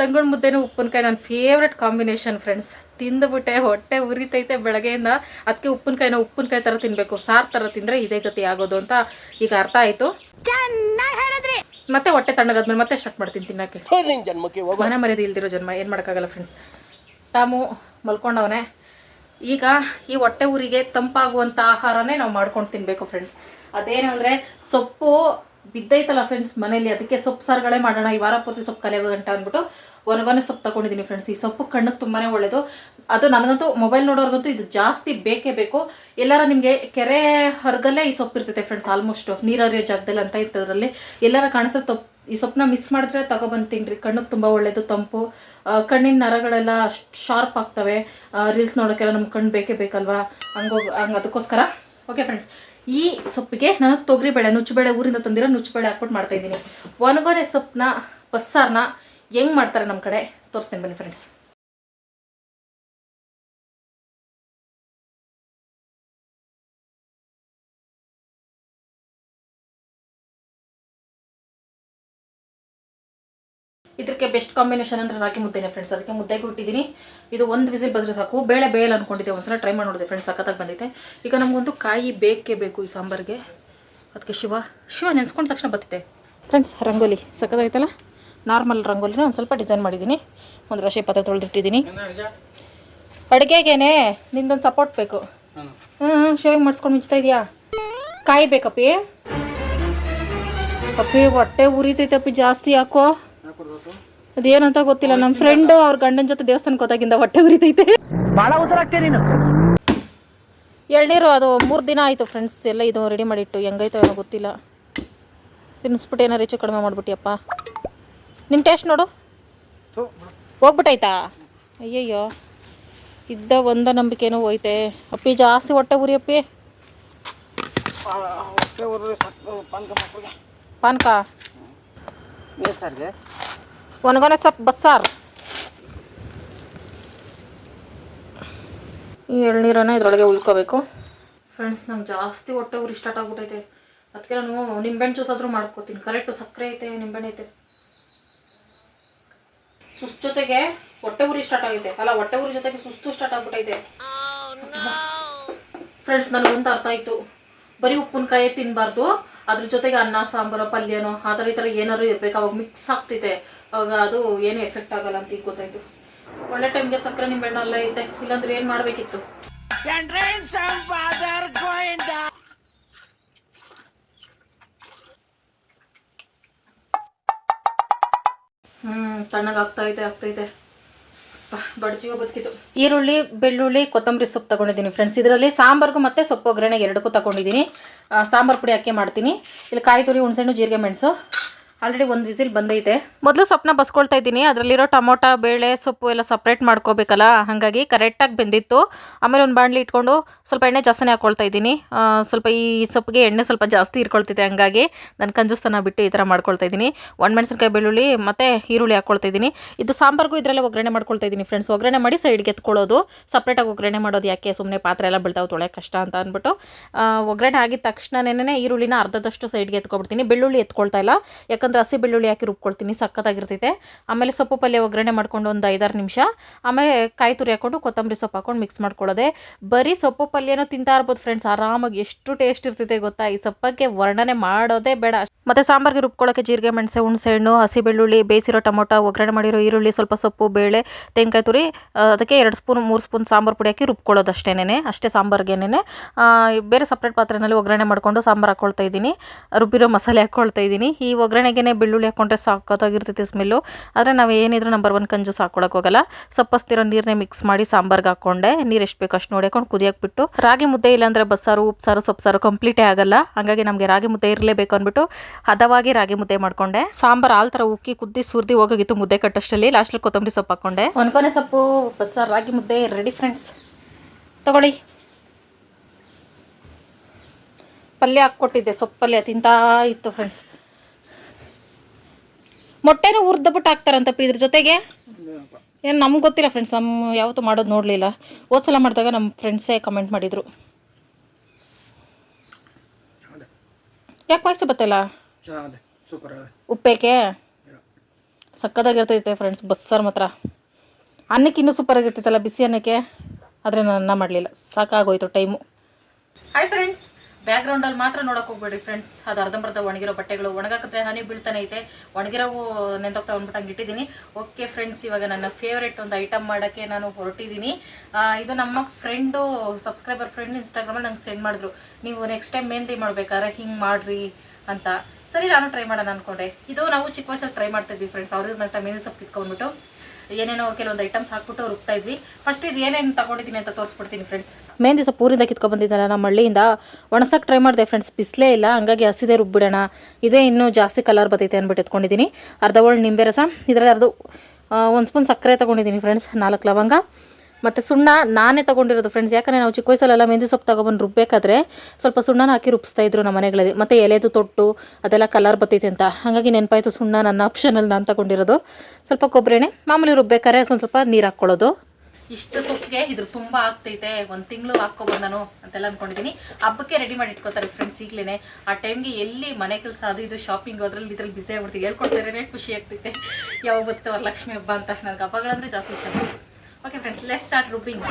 ತಂಗುಳ ಮುದ್ದೆನೂ ಉಪ್ಪಿನಕಾಯಿ ನನ್ನ ಫೇವ್ರೆಟ್ ಕಾಂಬಿನೇಷನ್ ಫ್ರೆಂಡ್ಸ್ ತಿಂದುಬಿಟ್ಟೆ, ಹೊಟ್ಟೆ ಉರಿತೈತೆ ಬೆಳಗ್ಗೆಯಿಂದ. ಅದಕ್ಕೆ ಉಪ್ಪಿನಕಾಯಿನ ಉಪ್ಪಿನಕಾಯಿ ಥರ ತಿನ್ನಬೇಕು ಸಾರು ಥರ ತಿಂದರೆ ಇದೇ ಗತಿ ಆಗೋದು ಅಂತ ಈಗ ಅರ್ಥ ಆಯಿತು. ಮತ್ತೆ ಹೊಟ್ಟೆ ತಣ್ಣಗಾದ್ಮೇಲೆ ಮತ್ತೆ ಸ್ಟಾರ್ಟ್ ಮಾಡ್ತೀನಿ ತಿನ್ನಕ್ಕೆ. ಮನೆ ಮರ್ಯಾದೆ ಇಲ್ದಿರೋ ಜನ್ಮ ಏನು ಮಾಡೋಕ್ಕಾಗಲ್ಲ ಫ್ರೆಂಡ್ಸ್ ತಾಮು ಮಲ್ಕೊಂಡವನೆ. ಈಗ ಈ ಹೊಟ್ಟೆ ಊರಿಗೆ ತಂಪಾಗುವಂಥ ಆಹಾರನೇ ನಾವು ಮಾಡ್ಕೊಂಡು ತಿನ್ನಬೇಕು ಫ್ರೆಂಡ್ಸ್ ಅದೇನು ಅಂದರೆ ಸೊಪ್ಪು ಬಿದ್ದೈತಲ್ಲ ಫ್ರೆಂಡ್ಸ್ ಮನೇಲಿ ಅದಕ್ಕೆ ಸೊಪ್ಪು ಸಾರುಗಳೇ ಮಾಡೋಣ. ಈ ವಾರ ಪೂರ್ತಿ ಸೊಪ್ಪು ಕಲಿಯೋ ಗಂಟ ಅಂದ್ಬಿಟ್ಟು ಒಣಗೊನೆ ಸೊಪ್ಪು ತಗೊಂಡಿದ್ದೀನಿ ಫ್ರೆಂಡ್ಸ್ ಈ ಸೊಪ್ಪು ಕಣ್ಣಿಗೆ ತುಂಬಾ ಒಳ್ಳೆಯದು ಅದು ನನಗಂತೂ ಮೊಬೈಲ್ ನೋಡೋರ್ಗಂತೂ ಇದು ಜಾಸ್ತಿ ಬೇಕೇ ಬೇಕು. ಎಲ್ಲಾರ ನಿಮಗೆ ಕೆರೆ ಹೊರಗಲ್ಲೇ ಈ ಸೊಪ್ಪು ಇರ್ತೈತೆ ಫ್ರೆಂಡ್ಸ್ ಆಲ್ಮೋಸ್ಟು ನೀರರಿಯೋ ಜಾಗದಲ್ಲಿ ಅಂತ ಇರ್ತದ್ರಲ್ಲಿ. ಎಲ್ಲಾರ ಕಾಣಿಸ್ತದೆ ತಪ್ಪು ಈ ಸೊಪ್ಪನ್ನ ಮಿಸ್ ಮಾಡಿದ್ರೆ ತಗೊಬಂದು ತಿನ್ರಿ ಕಣ್ಣಿಗೆ ತುಂಬ ಒಳ್ಳೆಯದು ತಂಪು. ಕಣ್ಣಿನ ನರಗಳೆಲ್ಲ ಶಾರ್ಪ್ ಆಗ್ತವೆ. ರೀಲ್ಸ್ ನೋಡೋಕ್ಕೆಲ್ಲ ನಮ್ಮ ಕಣ್ಣು ಬೇಕೇ ಬೇಕಲ್ವಾ? ಹಂಗೋಗಿ ಹಂಗೆ ಅದಕ್ಕೋಸ್ಕರ. ಓಕೆ ಫ್ರೆಂಡ್ಸ್ ಈ ಸೊಪ್ಪಿಗೆ ನಾನು ತೊಗರಿಬೇಳೆ, ನುಚ್ಚುಬೇಳೆ, ಊರಿಂದ ತಂದಿರೋ ನುಚ್ಚುಬೇಳೆ ಹಾಕ್ಬಿಟ್ಟು ಮಾಡ್ತಾಯಿದ್ದೀನಿ ಒಣಗೊನೆ ಸೊಪ್ಪನ್ನ ಬಸ್ಸಾರನ್ನ ಹೆಂಗೆ ಮಾಡ್ತಾರೆ ನಮ್ಮ ಕಡೆ? ತೋರಿಸ್ತೀನಿ ಬನ್ನಿ ಫ್ರೆಂಡ್ಸ್ ಇದಕ್ಕೆ ಬೆಸ್ಟ್ ಕಾಂಬಿನೇಷನ್ ಅಂದರೆ ರಾಗಿ ಮುದ್ದೆನೆ ಫ್ರೆಂಡ್ಸ್ ಅದಕ್ಕೆ ಮುದ್ದೆಗೆ ಇಟ್ಟಿದ್ದೀನಿ. ಇದು ಒಂದು ವಿಸಿಲ್ ಬಂದರೆ ಸಾಕು. ಬೇಳೆ ಬೇಯಲ್ಲ ಅಂದ್ಕೊಂಡಿದ್ದೆ ಒಂದ್ಸಲ ಟ್ರೈ ಮಾಡಿ ನೋಡಿದೆ ಫ್ರೆಂಡ್ಸ್ ಸಖತ್ತಾಗಿ ಬಂದಿದೆ. ಈಗ ನಮಗೊಂದು ಕಾಯಿ ಬೇಕೇ ಬೇಕು ಈ ಸಾಂಬಾರ್ಗೆ. ಅದಕ್ಕೆ ಶಿವ ಶಿವ ನೆನೆಸ್ಕೊಂಡ ತಕ್ಷಣ ಬತ್ತಿದೆ ಫ್ರೆಂಡ್ಸ್ ರಂಗೋಲಿ. ಸಖತ್ತಾಗೈತಲ್ಲ ನಾರ್ಮಲ್ ರಂಗೋಲಿನ ಒಂದು ಸ್ವಲ್ಪ ಡಿಸೈನ್ ಮಾಡಿದ್ದೀನಿ. ಒಂದು ರಾಶಿ ಪತ್ರ ತೊಳೆದಿಟ್ಟಿದ್ದೀನಿ. ಅಡುಗೆಗೇನೆ ನಿಂದೊಂದು ಸಪೋರ್ಟ್ ಬೇಕು. ಹ್ಞೂ ಶೇವಿಂಗ್ ಮಾಡಿಸ್ಕೊಂಡು ಮಿಂಚ್ತಾ ಇದೆಯಾ? ಕಾಯಿ ಬೇಕಪ್ಪಿ ಅಪ್ಪಿ ಹೊಟ್ಟೆ ಉರಿತೈತಪ್ಪಿ ಜಾಸ್ತಿ ಯಾಕೋ? ಅದೇನಂತ ಗೊತ್ತಿಲ್ಲ. ನಮ್ಮ ಫ್ರೆಂಡು ಅವ್ರ ಗಂಡನ ಜೊತೆ ದೇವಸ್ಥಾನಕ್ಕೆ ಹೋದಾಗಿಂದ ಹೊಟ್ಟೆ ಉರಿತೈತೆ. ಭಾಳ ಉತ್ತರಾಗ್ತೀಯ ನೀನು? ಎಳ್ನೀರು ಅದು ಮೂರು ದಿನ ಆಯಿತು ಫ್ರೆಂಡ್ಸ್ ಎಲ್ಲ ಇದು ರೆಡಿ ಮಾಡಿಟ್ಟು. ಹೆಂಗೈತೋ ಏನೋ ಗೊತ್ತಿಲ್ಲ. ತಿನ್ನಿಸ್ಬಿಟ್ಟು ಏನಾರು ಹೆಚ್ಚು ಕಡಿಮೆ ಮಾಡ್ಬಿಟ್ಟಿಯಪ್ಪ. ನಿನ್ನ ಟೇಸ್ಟ್ ನೋಡು. ಹೋಗ್ಬಿಟ್ಟೈತಾ? ಅಯ್ಯಯ್ಯೋ. ಇದ್ದ ಒಂದ ನಂಬಿಕೆನೂ ಹೋಯ್ತೆ. ಅಪ್ಪಿ ಜಾಸ್ತಿ ಹೊಟ್ಟೆ ಉರಿ ಅಪ್ಪಿ. ಪಾನ್ಕ ಒಣಗೊನೆ ಸೊಪ್ಪು ಬಸ್ಸಾರು. ಈ ಎಳ್ನೀರನ್ನ ಇದ್ರೊಳಗೆ ಉಳ್ಕೋಬೇಕು. ಫ್ರೆಂಡ್ಸ್ ನಂಗೆ ಜಾಸ್ತಿ ಹೊಟ್ಟೆ ಉರಿ ಸ್ಟಾರ್ಟ್ ಆಗ್ಬಿಟ್ಟೈತೆ. ಅದಕ್ಕೆ ನಾನು ನಿಂಬೆಹಣ್ಣು ಜ್ಯೂಸ್ ಆದರೂ ಮಾಡ್ಕೋತೀನಿ. ಕರೆಕ್ಟು ಸಕ್ಕರೆ ಐತೆ ನಿಂಬೆಹಣ್ಣು ಐತೆ. ಸುಸ್ತು ಜೊತೆಗೆ ಹೊಟ್ಟೆ ಉರಿ ಸ್ಟಾರ್ಟ್ ಆಗೈತೆ. ಅಲ್ಲ, ಹೊಟ್ಟೆ ಉರಿ ಜೊತೆಗೆ ಸುಸ್ತು ಸ್ಟಾರ್ಟ್ ಆಗ್ಬಿಟ್ಟೈತೆ ಫ್ರೆಂಡ್ಸ್ ನನಗೊಂದು ಅರ್ಥ ಆಯ್ತು. ಬರೀ ಉಪ್ಪಿನಕಾಯಿ ತಿನ್ನಬಾರ್ದು ಅದ್ರ ಜೊತೆಗೆ ಅನ್ನ, ಸಾಂಬಾರು, ಪಲ್ಯನೋ, ಆ ಥರ ಈ ಥರ ಏನಾದ್ರು ಇರ್ಬೇಕು. ಅವಾಗ ಮಿಕ್ಸ್ ಆಗ್ತೈತೆ ಅವಾಗ ಅದು ಏನು ಎಫೆಕ್ಟ್ ಆಗಲ್ಲ ಅಂತ ಈಗ ಗೊತ್ತಾಯ್ತು. ಒಳ್ಳೆ ಟೈಮ್ಗೆ ಸಕ್ಕರೆ ನಿಂಬೆಹಣ್ಣು ಎಲ್ಲ ಐತೆ ಇಲ್ಲಾಂದ್ರೆ ಏನು ಮಾಡಬೇಕಿತ್ತು? ಹ್ಮ್, ತಣ್ಣಗೆ ಇದೆ ಆಗ್ತೈತೆ ಬಡ್ಜಿಯೋ ಬದುಕಿತು ಈರುಳ್ಳಿ, ಬೆಳ್ಳುಳ್ಳಿ, ಕೊತ್ತಂಬರಿ ಸೊಪ್ಪು ತಗೊಂಡಿದ್ದೀನಿ ಫ್ರೆಂಡ್ಸ್ ಇದರಲ್ಲಿ ಸಾಂಬಾರ್ಗೂ ಮತ್ತು ಸೊಪ್ಪು ಒಗ್ಗರಣೆಗೆ ಎರಡಕ್ಕೂ ತಗೊಂಡಿದ್ದೀನಿ. ಸಾಂಬಾರ್ ಪುಡಿ ಹಾಕಿ ಮಾಡ್ತೀನಿ. ಇಲ್ಲಿ ಕಾಯಿ ತುರಿ, ಹುಣಸೆಹಣ್ಣು, ಜೀರಿಗೆ, ಮೆಣಸು. ಆಲ್ರೆಡಿ ಒಂದು ವಿಸಿಲ್ ಬಂದೈತೆ. ಮೊದಲು ಸೊಪ್ಪನ್ನ ಬಸ್ಕೊಳ್ತಾ ಇದ್ದೀನಿ. ಅದರಲ್ಲಿರೋ ಟೊಮೊಟೊ, ಬೇಳೆ, ಸೊಪ್ಪು ಎಲ್ಲ ಸಪ್ರೇಟ್ ಮಾಡ್ಕೋಬೇಕಲ್ಲ? ಹಾಗಾಗಿ ಕರೆಕ್ಟಾಗಿ ಬೆಂದಿತ್ತು. ಆಮೇಲೆ ಒಂದು ಬಾಣಲಿ ಇಟ್ಕೊಂಡು ಸ್ವಲ್ಪ ಎಣ್ಣೆ ಜಾಸ್ತಿನೇ ಹಾಕ್ಕೊಳ್ತಾ ಇದ್ದೀನಿ. ಸ್ವಲ್ಪ ಈ ಸೊಪ್ಪಿಗೆ ಎಣ್ಣೆ ಸ್ವಲ್ಪ ಜಾಸ್ತಿ ಇರ್ಕೊಳ್ತಿದೆ ಹಂಗಾಗಿ ನಾನು ಕಂಜುಸ್ತನ ಬಿಟ್ಟು ಈ ಥರ ಮಾಡ್ಕೊಳ್ತಾ ಇದ್ದೀನಿ. ಒಣಮೆಣಸಿನ್ಕಾಯಿ, ಬೆಳ್ಳುಳ್ಳಿ ಮತ್ತು ಈರುಳ್ಳಿ ಹಾಕ್ಕೊಳ್ತಾ ಇದ್ದೀನಿ. ಇದು ಸಾಂಬಾರ್ಗೂ ಇದರಲ್ಲೇ ಒಗ್ಗರಣೆ ಮಾಡ್ಕೊಳ್ತಾ ಇದ್ದೀನಿ ಫ್ರೆಂಡ್ಸ್ ಒಗ್ಗರಣೆ ಮಾಡಿ ಸೈಡ್ಗೆ ಎತ್ಕೊಳ್ಳೋದು. ಸಪ್ರೇಟಾಗಿ ಒಗ್ಗರಣೆ ಮಾಡೋದು ಯಾಕೆ? ಸುಮ್ಮನೆ ಪಾತ್ರೆ ಎಲ್ಲ ಬೀಳ್ತಾವೆ ತೊಳೆಯೋಕೆ ಕಷ್ಟ ಅಂತ ಅಂದ್ಬಿಟ್ಟು. ಒಗ್ಗರಣೆ ಆಗಿದ ತಕ್ಷಣನೇ ಈರುಳ್ಳಿನ ಅರ್ಧದಷ್ಟು ಸೈಡ್ಗೆ ಎತ್ಕೊಬಿಡ್ತೀನಿ. ಬೆಳ್ಳುಳ್ಳಿ ಎತ್ಕೊಳ್ತಾ ಇಲ್ಲ. ಯಾಕಂದ್ರೆ ಹಸಿ ಬೆಳ್ಳುಳ್ಳಿ ಹಾಕಿ ರುಬ್ಕೊಳ್ತೀನಿ, ಸಕ್ಕತ್ತಾಗಿರ್ತೈತೆ. ಆಮೇಲೆ ಸೊಪ್ಪು ಪಲ್ಯ ಒಗ್ಗರಣೆ ಮಾಡ್ಕೊಂಡು ಒಂದು ಐದಾರು ನಿಮಿಷ. ಆಮೇಲೆ ಕಾಯಿ ತುರಿ ಹಾಕೊಂಡು ಕೊತ್ತಂಬರಿ ಸೊಪ್ಪು ಹಾಕೊಂಡು ಮಿಕ್ಸ್ ಮಾಡ್ಕೊಳ್ಳೋದೆ. ಬರೀ ಸೊಪ್ಪು ಪಲ್ಯನೂ ತಿಂತಾ ಇರ್ಬೋದು ಫ್ರೆಂಡ್ಸ್ ಆರಾಮಾಗಿ ಎಷ್ಟು ಟೇಸ್ಟ್ ಇರ್ತೈತೆ ಗೊತ್ತಾ? ಈ ಸೊಪ್ಪಕ್ಕೆ ವರ್ಣನೆ ಮಾಡೋದೇ ಬೇಡ. ಮತ್ತು ಸಾಂಬಾರ್ಗೆ ರುಬ್ಕೊಳ್ಳೋಕ್ಕೆ ಜೀರಿಗೆ, ಮೆಣಸೆ ಹುಣಸೆ ಹಣ್ಣು ಹಸಿ ಬೆಳ್ಳುಳ್ಳಿ, ಬೇಯಿಸಿರೋ ಟೊಮೊಟೊ, ಒಗ್ಗರಣೆ ಮಾಡಿರೋ ಈರುಳ್ಳಿ, ಸ್ವಲ್ಪ ಸೊಪ್ಪು, ಬೇಳೆ, ತೆಂಗಿನಕಾಯಿ ತುರಿ ಅದಕ್ಕೆ ಎರಡು ಸ್ಪೂನ್, ಮೂರು ಸ್ಪೂನ್ ಸಾಂಬಾರು ಪುಡಿ ಹಾಕಿ ರುಬ್ಕೊಳ್ಳೋದು ಅಷ್ಟೇನೆ ಅಷ್ಟೇ ಸಾಂಬಾರ್ಗೇನೆ ಬೇರೆ ಸಪ್ರೇಟ್ ಪಾತ್ರೆಯಲ್ಲಿ ಒಗ್ಗರಣೆ ಮಾಡಿಕೊಂಡು ಸಾಂಬಾರು ಹಾಕ್ಕೊಳ್ತಾ ಇದ್ದೀನಿ. ರುಬ್ಬಿರೋ ಮಸಾಲೆ ಹಾಕ್ಕೊಳ್ತಾ ಇದ್ದೀನಿ. ಈ ಒಗ್ಗರಣೆಗೆ ಬೆಳ್ಳುಳ್ಳಿ ಹಾಕ್ಕೊಂಡ್ರೆ ಸಾಕೋದಾಗಿರ್ತೈತಿ ಸ್ಮೆಲ್ಲು ಆದರೆ ನಾವು ಏನಿದ್ರು ನಂಬರ್ ಒನ್ ಕಂಜು ಹಾಕ್ಕೊಳಕ್ಕೆ ಹೋಗಲ್ಲ. ಸಪ್ಪಸ್ತಿರೋ ನೀರನ್ನೇ ಮಿಕ್ಸ್ ಮಾಡಿ ಸಾಂಬಾರ್ಗೆ ಹಾಕ್ಕೊಂಡೆ ನೀರು ಎಷ್ಟು ಬೇಕು ಅಷ್ಟು ನೋಡ್ಕೊಂಡು ಕುದಿಯಕ್ಕೆ ಬಿಟ್ಟು ರಾಗಿ ಮುದ್ದೆ ಇಲ್ಲಾಂದರೆ ಬಸ್ಸಾರು, ಉಪ್ಸಾರು, ಸೊಪ್ಸಾರು ಕಂಪ್ಲೀಟೇ ಆಗಲ್ಲ. ಹಾಗಾಗಿ ನಮಗೆ ರಾಗಿ ಮುದ್ದೆ ಇರಲೇಬೇಕು ಅಂದ್ಬಿಟ್ಟು ಹದವಾಗಿ ರಾಗಿ ಮುದ್ದೆ ಮಾಡ್ಕೊಂಡೆ. ಸಾಂಬಾರು ಆಲ್ ಥರ ಉಕ್ಕಿ ಕುದ್ದಿ ಸುರ್ದಿ ಹೋಗೋಗಿತ್ತು ಮುದ್ದೆ ಕಟ್ಟಷ್ಟಲ್ಲಿ. ಲಾಸ್ಟಲ್ಲಿ ಕೊತ್ತಂಬರಿ ಸೊಪ್ಪು ಹಾಕ್ಕೊಂಡೆ ಒನ್ಕೊನೆ ಸೊಪ್ಪು, ಬಸ್ಸಾರು, ರಾಗಿ ಮುದ್ದೆ ರೆಡಿ ಫ್ರೆಂಡ್ಸ್ ತಗೊಳ್ಳಿ. ಪಲ್ಯ ಹಾಕ್ಕೊಟ್ಟಿದ್ದೆ ಸೊಪ್ಪು ಪಲ್ಯ ತಿಂತಾ ಇತ್ತು ಫ್ರೆಂಡ್ಸ್ ಮೊಟ್ಟೆನೂ ಹುರ್ದಬಿಟ್ಟು ಹಾಕ್ತಾರಂತಪ್ಪ ಇದ್ರ ಜೊತೆಗೆ? ಏನು ನಮ್ಗೆ ಗೊತ್ತಿಲ್ಲ ಫ್ರೆಂಡ್ಸ್ ನಮ್ಮ ಯಾವತ್ತೂ ಮಾಡೋದು ನೋಡಲಿಲ್ಲ. ಹೋದ್ಸಲ ಮಾಡಿದಾಗ ನಮ್ಮ ಫ್ರೆಂಡ್ಸೇ ಕಮೆಂಟ್ ಮಾಡಿದರು. ಯಾಕೆ ವಾಯ್ಸ್ ಬತ್ತಲ್ಲ? ಉಪ್ಪೇಕೆ? ಸಕ್ಕದಾಗಿರ್ತೈತೆ ಫ್ರೆಂಡ್ಸ್ ಬಸ್ಸಾರು ಮಾತ್ರ. ಅನ್ನಕ್ಕೆ ಇನ್ನೂ ಸೂಪರ್ ಆಗಿರ್ತೈತಲ್ಲ ಬಿಸಿ ಅನ್ನಕ್ಕೆ? ಆದರೆ ನಾನು ಅನ್ನ ಮಾಡಲಿಲ್ಲ. ಸಾಕಾಗೋಯ್ತು ಟೈಮು ಹಾಯ್ ಫ್ರೆಂಡ್ಸ್ ಬ್ಯಾಕ್ಗ್ರೌಂಡಲ್ಲಿ ಮಾತ್ರ ನೋಡಕ್ಕೆ ಹೋಗ್ಬೇಡಿ ಫ್ರೆಂಡ್ಸ್ ಅದು ಅರ್ಧಂಬರ್ಧ ಒಣಗಿರೋ ಬಟ್ಟೆಗಳು. ಒಣಗಾಕಿದ್ರೆ ಹನಿ ಬೀಳ್ತಾನೆ ಐತೆ. ಒಣಗಿರೋವು ನೆಂದೋಗ್ತಾ ಅಂದ್ಬಿಟ್ಟು ಇಟ್ಟಿದ್ದೀನಿ. ಓಕೆ ಫ್ರೆಂಡ್ಸ್ ಇವಾಗ ನನ್ನ ಫೇವ್ರೆಟ್ ಒಂದು ಐಟಮ್ ಮಾಡೋಕ್ಕೆ ನಾನು ಹೊರಟಿದ್ದೀನಿ. ಇದು ನಮ್ಮ ಫ್ರೆಂಡು ಸಬ್ಸ್ಕ್ರೈಬರ್ ಫ್ರೆಂಡ್ ಇನ್ಸ್ಟಾಗ್ರಾಮಲ್ಲಿ ನಂಗೆ ಸೆಂಡ್ ಮಾಡಿದ್ರು. ನೀವು ನೆಕ್ಸ್ಟ್ ಟೈಮ್ ಮೆಹಂದಿ ಮಾಡ್ಬೇಕಾದ್ರೆ ಹಿಂಗೆ ಮಾಡ್ರಿ ಅಂತ. ಸರಿ, ನಾನು ಟ್ರೈ ಮಾಡೋಣ ಅಂದ್ಕೊಂಡೆ ಇದು ನಾವು ಚಿಕ್ಕ ವಯಸ್ಸಲ್ಲಿ ಟ್ರೈ ಮಾಡ್ತಿದ್ವಿ ಫ್ರೆಂಡ್ಸ್ ಅವ್ರಿಗೆ ಮತ್ತೆ ಮೆಹಂದಿ ಸೊಪ್ಪು ಕಿತ್ಕೊಂಡ್ಬಿಟ್ಟು. ಏನೇನೋ ಕೆಲವೊಂದು ಐಟಮ್ಸ್ ಹಾಕ್ಬಿಟ್ಟು ರುಬ್ತಾ ಇದ್ವಿ. ಫಸ್ಟ್ ಇದು ಏನೇನು ತಗೊಂಡಿದ್ದೀನಿ ಅಂತ ತೋರಿಸ್ಬಿಡ್ತೀನಿ ಫ್ರೆಂಡ್ಸ್ ಮೇನ್ ದಿವಸ ಪೂರಿಂದ ಕಿತ್ಕೊಂಡು ಬಂದಿದ್ದಲ್ಲ ನಮ್ಮ ಹಳ್ಳಿಯಿಂದ ಒಣಸಕ್ಕೆ ಟ್ರೈ ಮಾಡಿದೆ ಫ್ರೆಂಡ್ಸ್ ಬಿಸಿಲೇ ಇಲ್ಲ ಹಂಗಾಗಿ ಹಸಿದೆ ರುಬ್ಬಿಡೋಣ ಇದೇ ಇನ್ನೂ ಜಾಸ್ತಿ ಕಲರ್ ಬರ್ತೈತೆ ಅಂದ್ಬಿಟ್ಟು ಎತ್ಕೊಂಡಿದ್ದೀನಿ ಅರ್ಧ ಒಳ್ಳೆ ನಿಂಬೆ ರಸ ಇದರಲ್ಲಿ ಅರ್ಧ ಒಂದು ಸ್ಪೂನ್ ಸಕ್ಕರೆ ತೊಗೊಂಡಿದ್ದೀನಿ ಫ್ರೆಂಡ್ಸ್ ನಾಲ್ಕು ಲವಂಗ. ಮತ್ತು ಸುಣ್ಣ ನಾನೇ ತೊಗೊಂಡಿರೋದು ಫ್ರೆಂಡ್ಸ್ ಯಾಕಂದರೆ ನಾವು ಚಿಕ್ಕ ವಯಸ್ಸಲ್ಲೆಲ್ಲ ಮೆಹಂದಿ ಸೊಪ್ಪು ತಗೊಬಂದು ರುಬ್ಬೇಕಾದ್ರೆ ಸ್ವಲ್ಪ ಸುಣ್ಣನ ಹಾಕಿ ರುಬ್ಸ್ತಾ ಇದ್ರು ನಮ್ಮ ಮನೆಗಳಲ್ಲಿ. ಮತ್ತು ಎಲೆದು ತೊಟ್ಟು, ಅದೆಲ್ಲ ಕಲರ್ ಬರ್ತೈತೆ ಅಂತ. ಹಾಗಾಗಿ ನೆನಪಾಯ್ತು ಸುಣ್ಣ ನನ್ನ ಆಪ್ಷನಲ್ಲಿ ನಾನು ತಗೊಂಡಿರೋದು. ಸ್ವಲ್ಪ ಕೊಬ್ಬರಿ ಮಾಮೂಲಿ ರುಬ್ಬೇಕಾದ್ರೆ ಸ್ವಲ್ಪ ಸ್ವಲ್ಪ ನೀರು ಹಾಕ್ಕೊಳ್ಳೋದು. ಇಷ್ಟು ಸೊಪ್ಪಿಗೆ ಇದ್ರ ತುಂಬ ಆಗ್ತೈತೆ. ಒಂದು ತಿಂಗಳು ಹಾಕ್ಕೊಬೋದು ನಾನು ಅಂತೆಲ್ಲ ಅನ್ಕೊಂಡಿದ್ದೀನಿ ಹಬ್ಬಕ್ಕೆ ರೆಡಿ ಮಾಡಿ ಇಟ್ಕೋತಾರೆ ಫ್ರೆಂಡ್ಸ್ ಈಗಲೇ ಆ ಟೈಮ್ಗೆ ಎಲ್ಲಿ ಮನೆ ಕೆಲಸ ಅದು ಇದು ಶಾಪಿಂಗ್ ಅದ್ರಲ್ಲಿ ಇದ್ರಲ್ಲಿ ಬಿಸಿ ಆಗ್ಬಿಡ್ತೀವಿ. ಹೇಳ್ಕೊಡ್ತಾರೇ ಖುಷಿ ಆಗ್ತೈತೆ. ಯಾವಾಗ ಬರ್ತೇವೆ ಲಕ್ಷ್ಮಿ ಹಬ್ಬ ಅಂತ. ನನಗೆ ಹಬ್ಬಗಳಂದ್ರೆ ಜಾಸ್ತಿ ಇಷ್ಟ. ಓಕೆ ಫ್ರೆಂಡ್ಸ್ ಲೆಸ್ ಸ್ಟಾರ್ಟ್ ರುಬ್ಬಿಂಗ್